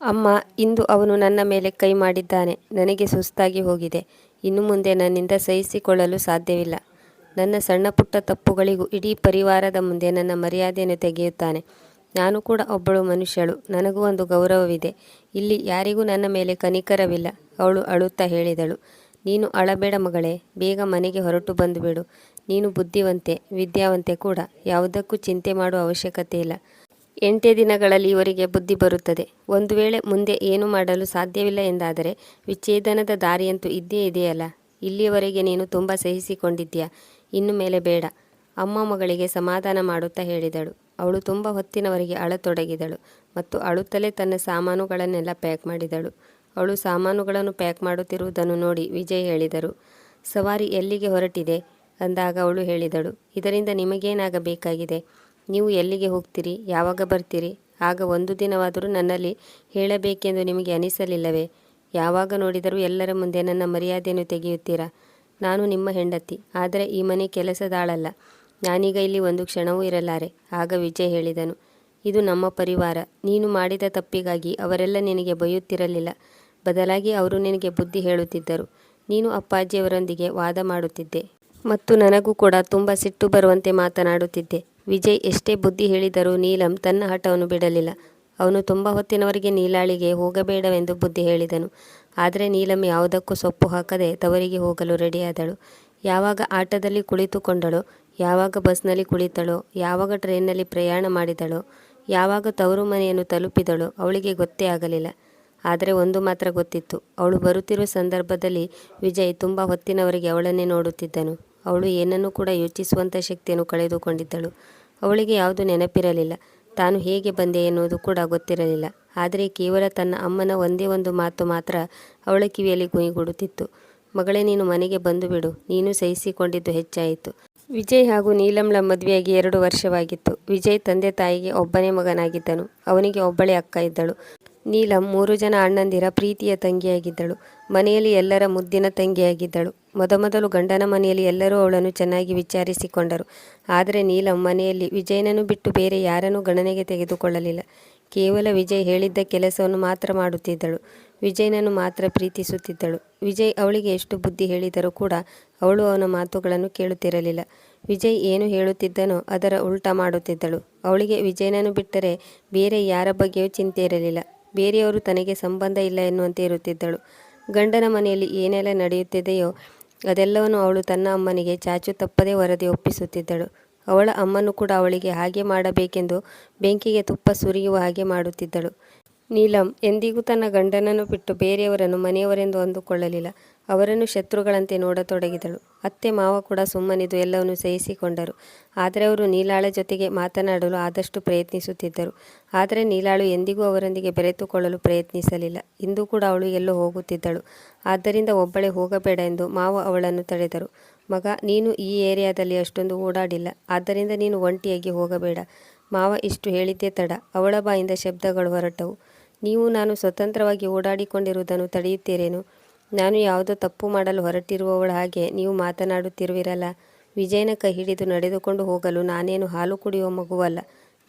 ಅಮ್ಮ, ಇಂದು ಅವನು ನನ್ನ ಮೇಲೆ ಕೈ ಮಾಡಿದ್ದಾನೆ, ನನಗೆ ಸುಸ್ತಾಗಿ ಹೋಗಿದೆ. ಇನ್ನು ಮುಂದೆ ನನ್ನಿಂದ ಸಹಿಸಿಕೊಳ್ಳಲು ಸಾಧ್ಯವಿಲ್ಲ. ನನ್ನ ಸಣ್ಣ ಪುಟ್ಟ ತಪ್ಪುಗಳಿಗೂ ಇಡೀ ಪರಿವಾರದ ಮುಂದೆ ನನ್ನ ಮರ್ಯಾದೆಯನ್ನು ತೆಗೆಯುತ್ತಾನೆ. ನಾನು ಕೂಡ ಒಬ್ಬಳು ಮನುಷ್ಯಳು, ನನಗೂ ಒಂದು ಗೌರವವಿದೆ. ಇಲ್ಲಿ ಯಾರಿಗೂ ನನ್ನ ಮೇಲೆ ಕನಿಕರವಿಲ್ಲ, ಅವಳು ಅಳುತ್ತಾ ಹೇಳಿದಳು. ನೀನು ಅಳಬೇಡ ಮಗಳೇ, ಬೇಗ ಮನೆಗೆ ಹೊರಟು ಬಂದುಬಿಡು. ನೀನು ಬುದ್ಧಿವಂತೆ, ವಿದ್ಯಾವಂತೆ ಕೂಡ, ಯಾವುದಕ್ಕೂ ಚಿಂತೆ ಮಾಡುವ ಅವಶ್ಯಕತೆ ಇಲ್ಲ ಎಂಟೇ ದಿನಗಳಲ್ಲಿ ಇವರಿಗೆ ಬುದ್ಧಿ ಬರುತ್ತದೆ. ಒಂದು ವೇಳೆ ಮುಂದೆ ಏನು ಮಾಡಲು ಸಾಧ್ಯವಿಲ್ಲ ಎಂದಾದರೆ ವಿಚ್ಛೇದನದ ದಾರಿಯಂತೂ ಇದ್ದೇ ಇದೆಯಲ್ಲ. ಇಲ್ಲಿಯವರೆಗೆ ನೀನು ತುಂಬ ಸಹಿಸಿಕೊಂಡಿದ್ದೀಯಾ. ಇನ್ನು ಮೇಲೆ ಬೇಡ. ಅಮ್ಮ ಮಗಳಿಗೆ ಸಮಾಧಾನ ಮಾಡುತ್ತಾ ಹೇಳಿದಳು. ಅವಳು ತುಂಬ ಹೊತ್ತಿನವರೆಗೆ ಅಳತೊಡಗಿದಳು ಮತ್ತು ಅಳುತ್ತಲೇ ತನ್ನ ಸಾಮಾನುಗಳನ್ನೆಲ್ಲ ಪ್ಯಾಕ್ ಮಾಡಿದಳು. ಅವಳು ಸಾಮಾನುಗಳನ್ನು ಪ್ಯಾಕ್ ಮಾಡುತ್ತಿರುವುದನ್ನು ನೋಡಿ ವಿಜಯ್ ಹೇಳಿದರು, ಸವಾರಿ ಎಲ್ಲಿಗೆ ಹೊರಟಿದೆ? ಅಂದಾಗ ಅವಳು ಹೇಳಿದಳು, ಇದರಿಂದ ನಿಮಗೇನಾಗಬೇಕಾಗಿದೆ? ನೀವು ಎಲ್ಲಿಗೆ ಹೋಗ್ತೀರಿ? ಯಾವಾಗ ಬರ್ತೀರಿ? ಆಗ ಒಂದು ದಿನವಾದರೂ ನನ್ನಲ್ಲಿ ಹೇಳಬೇಕೆಂದು ನಿಮಗೆ ಅನಿಸಲಿಲ್ಲವೇ? ಯಾವಾಗ ನೋಡಿದರೂ ಎಲ್ಲರ ಮುಂದೆ ನನ್ನ ಮರ್ಯಾದೆಯನ್ನು ತೆಗೆಯುತ್ತೀರಾ? ನಾನು ನಿಮ್ಮ ಹೆಂಡತಿ, ಆದರೆ ಈ ಮನೆ ಕೆಲಸದಾಳಲ್ಲ. ನಾನೀಗ ಇಲ್ಲಿ ಒಂದು ಕ್ಷಣವೂ ಇರಲಾರೆ, ಆಗ ವಿಜಯ್ ಹೇಳಿದನು. ಇದು ನಮ್ಮ ಪರಿವಾರ, ನೀನು ಮಾಡಿದ ತಪ್ಪಿಗಾಗಿ ಅವರೆಲ್ಲ ನಿನಗೆ ಬೈಯುತ್ತಿರಲಿಲ್ಲ. ಬದಲಾಗಿ ಅವರು ನಿನಗೆ ಬುದ್ಧಿ ಹೇಳುತ್ತಿದ್ದರು. ನೀನು ಅಪ್ಪಾಜಿಯವರೊಂದಿಗೆ ವಾದ ಮಾಡುತ್ತಿದ್ದೆ. ಮತ್ತು ನನಗೂ ಕೂಡ ತುಂಬ ಸಿಟ್ಟು ಬರುವಂತೆ ಮಾತನಾಡುತ್ತಿದ್ದೆ. ವಿಜಯ್ ಎಷ್ಟೇ ಬುದ್ಧಿ ಹೇಳಿದರೂ ನೀಲಂ ತನ್ನ ಹಠವನ್ನು ಬಿಡಲಿಲ್ಲ. ಅವನು ತುಂಬ ಹೊತ್ತಿನವರೆಗೆ ನೀಲಾಳಿಗೆ ಹೋಗಬೇಡವೆಂದು ಬುದ್ಧಿ ಹೇಳಿದನು. ಆದರೆ ನೀಲಂ ಯಾವುದಕ್ಕೂ ಸೊಪ್ಪು ಹಾಕದೆ ತವರಿಗೆ ಹೋಗಲು ರೆಡಿಯಾದಳು. ಯಾವಾಗ ಆಟದಲ್ಲಿ ಕುಳಿತುಕೊಂಡಳೋ, ಯಾವಾಗ ಬಸ್ನಲ್ಲಿ ಕುಳಿತಳೋ, ಯಾವಾಗ ಟ್ರೈನ್ನಲ್ಲಿ ಪ್ರಯಾಣ ಮಾಡಿದಳೋ, ಯಾವಾಗ ತವರು ಮನೆಯನ್ನು ತಲುಪಿದಳೋ ಅವಳಿಗೆ ಗೊತ್ತೇ ಆಗಲಿಲ್ಲ. ಆದರೆ ಒಂದು ಮಾತ್ರ ಗೊತ್ತಿತ್ತು. ಅವಳು ಬರುತ್ತಿರುವ ಸಂದರ್ಭದಲ್ಲಿ ವಿಜಯ್ ತುಂಬ ಹೊತ್ತಿನವರೆಗೆ ಅವಳನ್ನೇ ನೋಡುತ್ತಿದ್ದನು. ಅವಳು ಏನನ್ನೂ ಕೂಡ ಯೋಚಿಸುವಂಥ ಶಕ್ತಿಯನ್ನು ಕಳೆದುಕೊಂಡಿದ್ದಳು. ಅವಳಿಗೆ ಯಾವುದು ನೆನಪಿರಲಿಲ್ಲ. ತಾನು ಹೇಗೆ ಬಂದೆ ಎನ್ನುವುದು ಕೂಡ ಗೊತ್ತಿರಲಿಲ್ಲ. ಆದರೆ ಕೇವಲ ತನ್ನ ಅಮ್ಮನ ಒಂದೇ ಒಂದು ಮಾತು ಮಾತ್ರ ಅವಳ ಕಿವಿಯಲ್ಲಿ ಗುಯಿಗುಡುತ್ತಿತ್ತು ಮಗಳೇ, ನೀನು ಮನೆಗೆ ಬಂದು ಬಿಡು. ನೀನು ಸಹಿಸಿಕೊಂಡಿದ್ದು ಹೆಚ್ಚಾಯಿತು. ವಿಜಯ್ ಹಾಗೂ ನೀಲಮ್ಳ ಮದುವೆಯಾಗಿ ಎರಡು ವರ್ಷವಾಗಿತ್ತು. ವಿಜಯ್ ತಂದೆ ತಾಯಿಗೆ ಒಬ್ಬನೇ ಮಗನಾಗಿದ್ದನು. ಅವನಿಗೆ ಒಬ್ಬಳೇ ಅಕ್ಕ ಇದ್ದಳು. ನೀಲಂ ಮೂರು ಜನ ಅಣ್ಣಂದಿರ ಪ್ರೀತಿಯ ತಂಗಿಯಾಗಿದ್ದಳು. ಮನೆಯಲ್ಲಿ ಎಲ್ಲರ ಮುದ್ದಿನ ತಂಗಿಯಾಗಿದ್ದಳು. ಮೊದಮೊದಲು ಗಂಡನ ಮನೆಯಲ್ಲಿ ಎಲ್ಲರೂ ಅವಳನ್ನು ಚೆನ್ನಾಗಿ ವಿಚಾರಿಸಿಕೊಂಡರು. ಆದರೆ ನೀಲಂ, ಮನೆಯಲ್ಲಿ ವಿಜಯನನ್ನು ಬಿಟ್ಟು ಬೇರೆ ಯಾರನ್ನೂ ಗಣನೆಗೆ ತೆಗೆದುಕೊಳ್ಳಲಿಲ್ಲ. ಕೇವಲ ವಿಜಯ್ ಹೇಳಿದ್ದ ಕೆಲಸವನ್ನು ಮಾತ್ರ ಮಾಡುತ್ತಿದ್ದಳು. ವಿಜಯನನ್ನು ಮಾತ್ರ ಪ್ರೀತಿಸುತ್ತಿದ್ದಳು. ವಿಜಯ್ ಅವಳಿಗೆ ಎಷ್ಟು ಬುದ್ಧಿ ಹೇಳಿದರೂ ಕೂಡ ಅವಳು ಅವನ ಮಾತುಗಳನ್ನು ಕೇಳುತ್ತಿರಲಿಲ್ಲ. ವಿಜಯ್ ಏನು ಹೇಳುತ್ತಿದ್ದನೋ ಅದರ ಉಲ್ಟಾ ಮಾಡುತ್ತಿದ್ದಳು. ಅವಳಿಗೆ ವಿಜಯನನ್ನು ಬಿಟ್ಟರೆ ಬೇರೆ ಯಾರ ಬಗ್ಗೆಯೂ ಚಿಂತೆ ಇರಲಿಲ್ಲ. ಬೇರೆಯವರು ತನಗೆ ಸಂಬಂಧ ಇಲ್ಲ ಎನ್ನುವಂತೆ ಇರುತ್ತಿದ್ದಳು. ಗಂಡನ ಮನೆಯಲ್ಲಿ ಏನೆಲ್ಲ ನಡೆಯುತ್ತಿದೆಯೋ ಅದೆಲ್ಲವನ್ನು ಅವಳು ತನ್ನ ಅಮ್ಮನಿಗೆ ಚಾಚು ತಪ್ಪದೇ ವರದಿ ಒಪ್ಪಿಸುತ್ತಿದ್ದಳು. ಅವಳ ಅಮ್ಮನು ಕೂಡ ಅವಳಿಗೆ ಹಾಗೆ ಮಾಡಬೇಕೆಂದು ಬೆಂಕಿಗೆ ತುಪ್ಪ ಸುರಿಯುವ ಹಾಗೆ ಮಾಡುತ್ತಿದ್ದಳು. ನೀಲಂ, ಎಂದಿಗೂ ತನ್ನ ಗಂಡನನ್ನು ಬಿಟ್ಟು ಬೇರೆಯವರನ್ನು ಮನೆಯವರೆಂದು ಅಂದುಕೊಳ್ಳಲಿಲ್ಲ. ಅವರನ್ನು ಶತ್ರುಗಳಂತೆ ನೋಡತೊಡಗಿದಳು. ಅತ್ತೆ ಮಾವ ಕೂಡ ಸುಮ್ಮನಿದು ಎಲ್ಲವನ್ನು ಸಹಿಸಿಕೊಂಡರು. ಆದರೆ ಅವರು ನೀಲಾಳ ಜೊತೆಗೆ ಮಾತನಾಡಲು ಆದಷ್ಟು ಪ್ರಯತ್ನಿಸುತ್ತಿದ್ದರು. ಆದರೆ ನೀಲಾಳು ಎಂದಿಗೂ ಅವರೊಂದಿಗೆ ಬೆರೆತುಕೊಳ್ಳಲು ಪ್ರಯತ್ನಿಸಲಿಲ್ಲ. ಇಂದು ಕೂಡ ಅವಳು ಎಲ್ಲೋ ಹೋಗುತ್ತಿದ್ದಳು. ಆದ್ದರಿಂದ ಒಬ್ಬಳೇ ಹೋಗಬೇಡ ಎಂದು ಮಾವ ಅವಳನ್ನು ತಡೆದರು. ಮಗ, ನೀನು ಈ ಏರಿಯಾದಲ್ಲಿ ಅಷ್ಟೊಂದು ಓಡಾಡಿಲ್ಲ. ಆದ್ದರಿಂದ ನೀನು ಒಂಟಿಯಾಗಿ ಹೋಗಬೇಡ. ಮಾವ, ಇಷ್ಟು ಹೇಳಿದ್ದೇ ತಡ. ಅವಳ ಬಾಯಿಂದ ಶಬ್ದಗಳು ಹೊರಟವು. ನೀವು ನಾನು ಸ್ವತಂತ್ರವಾಗಿ ಓಡಾಡಿಕೊಂಡಿರುವುದನ್ನು ತಡೆಯುತ್ತೀರೇನು? ನಾನು ಯಾವುದೋ ತಪ್ಪು ಮಾಡಲು ಹೊರಟಿರುವವಳ ಹಾಗೆ ನೀವು ಮಾತನಾಡುತ್ತಿರುವಿರಲ್ಲ. ವಿಜಯನ ಕೈ ಹಿಡಿದು ನಡೆದುಕೊಂಡು ಹೋಗಲು ನಾನೇನು ಹಾಲು ಕುಡಿಯುವ ಮಗುವಲ್ಲ.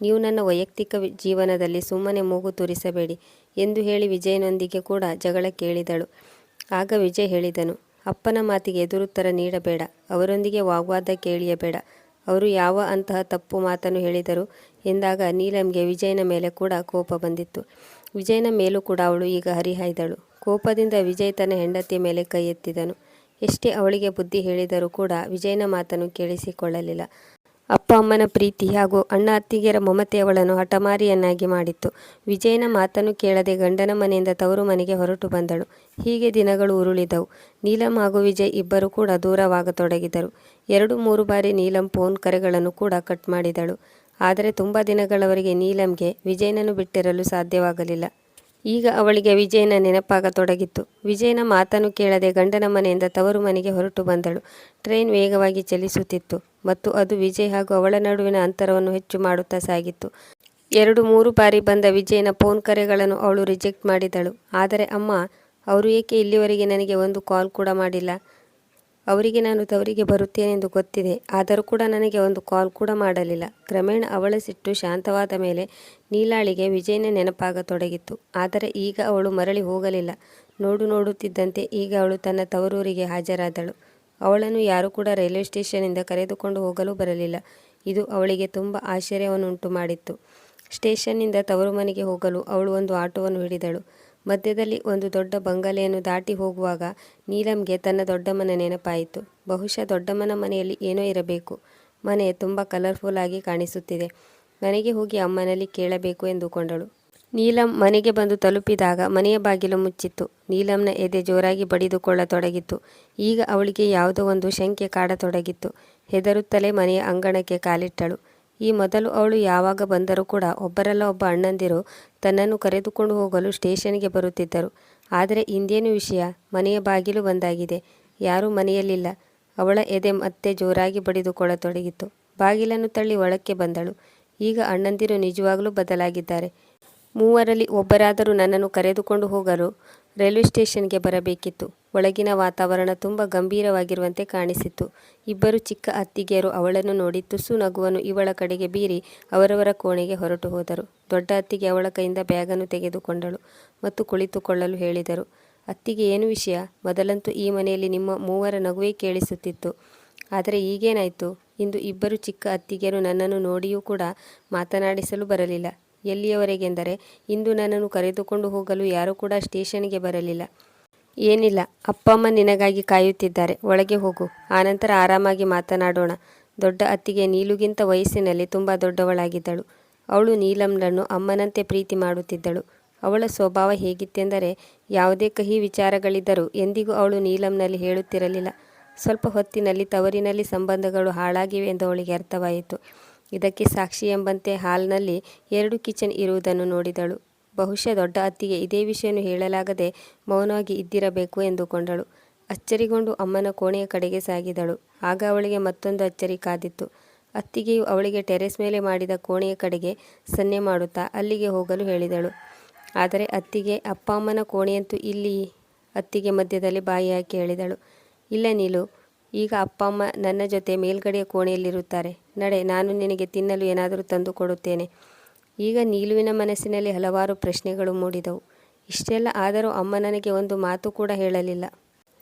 ನೀವು ನನ್ನ ವೈಯಕ್ತಿಕ ಜೀವನದಲ್ಲಿ ಸುಮ್ಮನೆ ಮೂಗು ತೂರಿಸಬೇಡಿ ಎಂದು ಹೇಳಿ ವಿಜಯನೊಂದಿಗೆ ಕೂಡ ಜಗಳ ಕೇಳಿದಳು. ಆಗ ವಿಜಯ್ ಹೇಳಿದನು, ಅಪ್ಪನ ಮಾತಿಗೆ ಎದುರುತ್ತರ ನೀಡಬೇಡ, ಅವರೊಂದಿಗೆ ವಾಗ್ವಾದ ಕೇಳಿಯಬೇಡ. ಅವರು ಯಾವ ಅಂತಹ ತಪ್ಪು ಮಾತನ್ನು ಹೇಳಿದರು? ಎಂದಾಗ ನೀಲಂಗೆ ವಿಜಯನ ಮೇಲೆ ಕೂಡ ಕೋಪ ಬಂದಿತ್ತು. ವಿಜಯನ ಮೇಲೂ ಕೂಡ ಅವಳು ಈಗ ಹರಿಹಾಯ್ದಳು. ಕೋಪದಿಂದ ವಿಜಯ್ ತನ್ನ ಹೆಂಡತಿಯ ಮೇಲೆ ಕೈ ಎತ್ತಿದನು. ಎಷ್ಟೇ ಅವಳಿಗೆ ಬುದ್ಧಿ ಹೇಳಿದರೂ ಕೂಡ ವಿಜಯನ ಮಾತನ್ನು ಕೇಳಿಸಿಕೊಳ್ಳಲಿಲ್ಲ. ಅಪ್ಪ ಅಮ್ಮನ ಪ್ರೀತಿ ಹಾಗೂ ಅಣ್ಣ ಅತ್ತಿಗೆಯರ ಮಮತೆ ಅವಳನ್ನು ಹಠಮಾರಿಯನ್ನಾಗಿ ಮಾಡಿತ್ತು. ವಿಜಯನ ಮಾತನ್ನು ಕೇಳದೆ ಗಂಡನ ಮನೆಯಿಂದ ತವರು ಮನೆಗೆ ಹೊರಟು ಬಂದಳು. ಹೀಗೆ ದಿನಗಳು ಉರುಳಿದವು. ನೀಲಂ ಹಾಗೂ ವಿಜಯ್ ಇಬ್ಬರು ಕೂಡ ದೂರವಾಗತೊಡಗಿದರು. ಎರಡು ಮೂರು ಬಾರಿ ನೀಲಂ ಫೋನ್ ಕರೆಗಳನ್ನು ಕೂಡ ಕಟ್ ಮಾಡಿದಳು. ಆದರೆ ತುಂಬ ದಿನಗಳವರೆಗೆ ನೀಲಂಗೆ ವಿಜಯನನ್ನು ಬಿಟ್ಟಿರಲು ಸಾಧ್ಯವಾಗಲಿಲ್ಲ. ಈಗ ಅವಳಿಗೆ ವಿಜಯನ ನೆನಪಾಗತೊಡಗಿತ್ತು. ವಿಜಯನ ಮಾತನ್ನು ಕೇಳದೆ ಗಂಡನ ಮನೆಯಿಂದ ತವರು ಮನೆಗೆ ಹೊರಟು ಬಂದಳು. ಟ್ರೈನ್ ವೇಗವಾಗಿ ಚಲಿಸುತ್ತಿತ್ತು ಮತ್ತು ಅದು ವಿಜಯ್ ಹಾಗೂ ಅವಳ ನಡುವಿನ ಅಂತರವನ್ನು ಹೆಚ್ಚು ಮಾಡುತ್ತಾ ಸಾಗಿತ್ತು. ಎರಡು ಮೂರು ಬಾರಿ ಬಂದ ವಿಜಯನ ಫೋನ್ ಕರೆಗಳನ್ನು ಅವಳು ರಿಜೆಕ್ಟ್ ಮಾಡಿದಳು. ಆದರೆ ಅಮ್ಮ, ಅವರು ಏಕೆ ಇಲ್ಲಿವರೆಗೆ ನನಗೆ ಒಂದು ಕಾಲ್ ಕೂಡ ಮಾಡಿಲ್ಲ? ಅವರಿಗೆ ನಾನು ತವರಿಗೆ ಬರುತ್ತೇನೆಂದು ಗೊತ್ತಿದೆ. ಆದರೂ ಕೂಡ ನನಗೆ ಒಂದು ಕಾಲ್ ಕೂಡ ಮಾಡಲಿಲ್ಲ. ಕ್ರಮೇಣ ಅವಳ ಸಿಟ್ಟು ಶಾಂತವಾದ ಮೇಲೆ ನೀಲಾಳಿಗೆ ವಿಜಯನ ನೆನಪಾಗತೊಡಗಿತ್ತು. ಆದರೆ ಈಗ ಅವಳು ಮರಳಿ ಹೋಗಲಿಲ್ಲ. ನೋಡು ನೋಡುತ್ತಿದ್ದಂತೆ ಈಗ ಅವಳು ತನ್ನ ತವರೂರಿಗೆ ಹಾಜರಾದಳು. ಅವಳನ್ನು ಯಾರೂ ಕೂಡ ರೈಲ್ವೆ ಸ್ಟೇಷನ್ನಿಂದ ಕರೆದುಕೊಂಡು ಹೋಗಲು ಬರಲಿಲ್ಲ. ಇದು ಅವಳಿಗೆ ತುಂಬ ಆಶ್ಚರ್ಯವನ್ನುಂಟು ಮಾಡಿತ್ತು ಸ್ಟೇಷನ್ನಿಂದ ತವರು ಮನೆಗೆ ಹೋಗಲು ಅವಳು ಒಂದು ಆಟೋವನ್ನು ಹಿಡಿದಳು. ಮಧ್ಯದಲ್ಲಿ ಒಂದು ದೊಡ್ಡ ಬಂಗಲೆಯನ್ನು ದಾಟಿ ಹೋಗುವಾಗ ನೀಲಂಗೆ ತನ್ನ ದೊಡ್ಡಮ್ಮನ ನೆನಪಾಯಿತು. ಬಹುಶಃ ದೊಡ್ಡಮ್ಮನ ಮನೆಯಲ್ಲಿ ಏನೋ ಇರಬೇಕು. ಮನೆ ತುಂಬ ಕಲರ್ಫುಲ್ ಆಗಿ ಕಾಣಿಸುತ್ತಿದೆ. ಮನೆಗೆ ಹೋಗಿ ಅಮ್ಮನಲ್ಲಿ ಕೇಳಬೇಕು ಎಂದುಕೊಂಡಳು. ನೀಲಂ ಮನೆಗೆ ಬಂದು ತಲುಪಿದಾಗ ಮನೆಯ ಬಾಗಿಲು ಮುಚ್ಚಿತ್ತು. ನೀಲಂನ ಎದೆ ಜೋರಾಗಿ ಬಡಿದುಕೊಳ್ಳತೊಡಗಿತ್ತು. ಈಗ ಅವಳಿಗೆ ಯಾವುದೋ ಒಂದು ಶಂಕೆ ಕಾಡತೊಡಗಿತ್ತು. ಹೆದರುತ್ತಲೇ ಮನೆಯ ಅಂಗಣಕ್ಕೆ ಕಾಲಿಟ್ಟಳು. ಈ ಮೊದಲು ಅವಳು ಯಾವಾಗ ಬಂದರೂ ಕೂಡ ಒಬ್ಬರಲ್ಲ ಒಬ್ಬ ಅಣ್ಣಂದಿರು ತನ್ನನ್ನು ಕರೆದುಕೊಂಡು ಹೋಗಲು ಸ್ಟೇಷನ್ಗೆ ಬರುತ್ತಿದ್ದರು. ಆದರೆ ಇಂದೇನು ವಿಷಯ? ಮನೆಯ ಬಾಗಿಲು ಬಂದಾಗಿದೆ. ಯಾರೂ ಮನೆಯಲ್ಲಿಲ್ಲ. ಅವಳ ಎದೆ ಮತ್ತೆ ಜೋರಾಗಿ ಬಡಿದುಕೊಳ್ಳತೊಡಗಿತು ಬಾಗಿಲನ್ನು ತಳ್ಳಿ ಒಳಕ್ಕೆ ಬಂದಳು. ಈಗ ಅಣ್ಣಂದಿರು ನಿಜವಾಗಲೂ ಬದಲಾಗಿದ್ದಾರೆ. ಮೂವರಲ್ಲಿ ಒಬ್ಬರಾದರೂ ನನ್ನನ್ನು ಕರೆದುಕೊಂಡು ಹೋಗಲು ರೈಲ್ವೆ ಸ್ಟೇಷನ್ಗೆ ಬರಬೇಕಿತ್ತು. ಒಳಗಿನ ವಾತಾವರಣ ತುಂಬ ಗಂಭೀರವಾಗಿರುವಂತೆ ಕಾಣಿಸಿತ್ತು. ಇಬ್ಬರು ಚಿಕ್ಕ ಅತ್ತಿಗೆಯರು ಅವಳನ್ನು ನೋಡಿ ತುಸು ನಗುವನ್ನು ಇವಳ ಕಡೆಗೆ ಬೀರಿ ಅವರವರ ಕೋಣೆಗೆ ಹೊರಟು ಹೋದರು. ದೊಡ್ಡ ಅತ್ತಿಗೆ ಅವಳ ಕೈಯಿಂದ ಬ್ಯಾಗನ್ನು ತೆಗೆದುಕೊಂಡಳು ಮತ್ತು ಕುಳಿತುಕೊಳ್ಳಲು ಹೇಳಿದರು, ಅತ್ತಿಗೆ ಏನು ವಿಷಯ? ಮೊದಲಂತೂ ಈ ಮನೆಯಲ್ಲಿ ನಿಮ್ಮ ಮೂವರ ನಗುವೇ ಕೇಳಿಸುತ್ತಿತ್ತು. ಆದರೆ ಈಗೇನಾಯಿತು ಇಂದು ಇಬ್ಬರು ಚಿಕ್ಕ ಅತ್ತಿಗೆಯರು ನನ್ನನ್ನು ನೋಡಿಯೂ ಕೂಡ ಮಾತನಾಡಿಸಲು ಬರಲಿಲ್ಲ. ಎಲ್ಲಿಯವರೆಗೆಂದರೆ ಇಂದು ನನ್ನನ್ನು ಕರೆದುಕೊಂಡು ಹೋಗಲು ಯಾರೂ ಕೂಡ ಸ್ಟೇಷನ್ಗೆ ಬರಲಿಲ್ಲ. ಏನಿಲ್ಲ, ಅಪ್ಪಮ್ಮ ನಿನಗಾಗಿ ಕಾಯುತ್ತಿದ್ದಾರೆ. ಒಳಗೆ ಹೋಗು. ಆನಂತರ ಆರಾಮಾಗಿ ಮಾತನಾಡೋಣ. ದೊಡ್ಡ ಅತ್ತಿಗೆ ನೀಲುಗಿಂತ ವಯಸ್ಸಿನಲ್ಲಿ ತುಂಬ ದೊಡ್ಡವಳಾಗಿದ್ದಳು. ಅವಳು ನೀಲಂನನ್ನು ಅಮ್ಮನಂತೆ ಪ್ರೀತಿ ಮಾಡುತ್ತಿದ್ದಳು. ಅವಳ ಸ್ವಭಾವ ಹೇಗಿತ್ತೆಂದರೆ, ಯಾವುದೇ ಕಹಿ ವಿಚಾರಗಳಿದ್ದರೂ ಎಂದಿಗೂ ಅವಳು ನೀಲಂನಲ್ಲಿ ಹೇಳುತ್ತಿರಲಿಲ್ಲ. ಸ್ವಲ್ಪ ಹೊತ್ತಿನಲ್ಲಿ ತವರಿನಲ್ಲಿ ಸಂಬಂಧಗಳು ಹಾಳಾಗಿವೆ ಎಂದು ಅವಳಿಗೆ ಅರ್ಥವಾಯಿತು. ಇದಕ್ಕೆ ಸಾಕ್ಷಿ ಎಂಬಂತೆ ಹಾಲ್ನಲ್ಲಿ ಎರಡು ಕಿಚನ್ ಇರುವುದನ್ನು ನೋಡಿದಳು. ಬಹುಶಃ ದೊಡ್ಡ ಅತ್ತಿಗೆ ಇದೇ ವಿಷಯವನ್ನು ಹೇಳಲಾಗದೆ ಮೌನವಾಗಿ ಇದ್ದಿರಬೇಕು ಎಂದುಕೊಂಡಳು. ಅಚ್ಚರಿಗೊಂಡು ಅಮ್ಮನ ಕೋಣೆಯ ಕಡೆಗೆ ಸಾಗಿದಳು. ಆಗ ಅವಳಿಗೆ ಮತ್ತೊಂದು ಅಚ್ಚರಿ ಕಾದಿತ್ತು. ಅತ್ತಿಗೆಯು ಅವಳಿಗೆ ಟೆರೆಸ್ ಮೇಲೆ ಮಾಡಿದ ಕೋಣೆಯ ಕಡೆಗೆ ಸನ್ನೆ ಮಾಡುತ್ತಾ ಅಲ್ಲಿಗೆ ಹೋಗಲು ಹೇಳಿದಳು. ಆದರೆ ಅತ್ತಿಗೆ, ಅಪ್ಪ ಅಮ್ಮನ ಕೋಣೆಯಂತೂ ಇಲ್ಲಿ? ಅತ್ತಿಗೆ ಮಧ್ಯದಲ್ಲಿ ಬಾಯಿ ಹಾಕಿ ಹೇಳಿದಳು. ಇಲ್ಲ ನೀಲು ಈಗ ಅಪ್ಪ, ಅಮ್ಮ ನನ್ನ ಜೊತೆ ಮೇಲ್ಗಡೆಯ ಕೋಣೆಯಲ್ಲಿರುತ್ತಾರೆ. ನಡೆ, ನಾನು ನಿನಗೆ ತಿನ್ನಲು ಏನಾದರೂ ತಂದು ಕೊಡುತ್ತೇನೆ. ಈಗ ನೀಲುವಿನ ಮನಸ್ಸಿನಲ್ಲಿ ಹಲವಾರು ಪ್ರಶ್ನೆಗಳು ಮೂಡಿದವು. ಇಷ್ಟೆಲ್ಲ ಆದರೂ ಅಮ್ಮ ನನಗೆ ಒಂದು ಮಾತು ಕೂಡ ಹೇಳಲಿಲ್ಲ.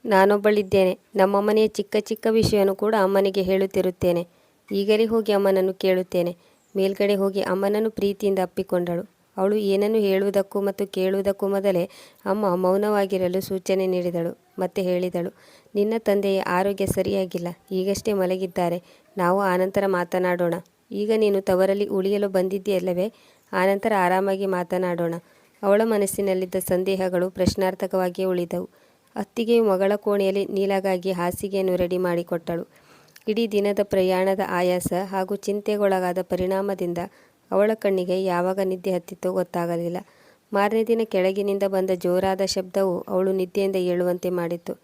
ನಾನೊಬ್ಬಳಿದ್ದೇನೆ. ನಮ್ಮ ಮನೆಯ ಚಿಕ್ಕ ಚಿಕ್ಕ ವಿಷಯವನ್ನು ಕೂಡ ಅಮ್ಮನಿಗೆ ಹೇಳುತ್ತಿರುತ್ತೇನೆ. ಈಗಲೇ ಹೋಗಿ ಅಮ್ಮನನ್ನು ಕೇಳುತ್ತೇನೆ. ಮೇಲ್ಗಡೆ ಹೋಗಿ ಅಮ್ಮನನ್ನು ಪ್ರೀತಿಯಿಂದ ಅಪ್ಪಿಕೊಂಡಳು. ಅವಳು ಏನನ್ನು ಹೇಳುವುದಕ್ಕೂ ಮತ್ತು ಕೇಳುವುದಕ್ಕೂ ಮೊದಲೇ ಅಮ್ಮ ಮೌನವಾಗಿರಲು ಸೂಚನೆ ನೀಡಿದಳು. ಮತ್ತೆ ಹೇಳಿದಳು, ನಿನ್ನ ತಂದೆಯ ಆರೋಗ್ಯ ಸರಿಯಾಗಿಲ್ಲ, ಈಗಷ್ಟೇ ಮಲಗಿದ್ದಾರೆ, ನಾವು ಆನಂತರ ಮಾತನಾಡೋಣ. ಈಗ ನೀನು ತವರಲ್ಲಿ ಉಳಿಯಲು ಬಂದಿದ್ದೀಯಲ್ಲವೇ, ಆನಂತರ ಆರಾಮಾಗಿ ಮಾತನಾಡೋಣ. ಅವಳ ಮನಸ್ಸಿನಲ್ಲಿದ್ದ ಸಂದೇಹಗಳು ಪ್ರಶ್ನಾರ್ಥಕವಾಗಿಯೇ ಉಳಿದವು. ಅತ್ತಿಗೆಯು ಮಗಳ ಕೋಣೆಯಲ್ಲಿ ನೀಲಾಗಾಗಿ ಹಾಸಿಗೆಯನ್ನು ರೆಡಿ ಮಾಡಿಕೊಟ್ಟಳು. ಇಡೀ ದಿನದ ಪ್ರಯಾಣದ ಆಯಾಸ ಹಾಗೂ ಚಿಂತೆಗೊಳಗಾದ ಪರಿಣಾಮದಿಂದ ಅವಳ ಕಣ್ಣಿಗೆ ಯಾವಾಗ ನಿದ್ದೆ ಹತ್ತಿತ್ತೋ ಗೊತ್ತಾಗಲಿಲ್ಲ. ಮಾರನೇ ದಿನ ಕೆಳಗಿನಿಂದ ಬಂದ ಜೋರಾದ ಶಬ್ದವು ಅವಳು ನಿದ್ದೆಯಿಂದ ಏಳುವಂತೆ ಮಾಡಿತ್ತು.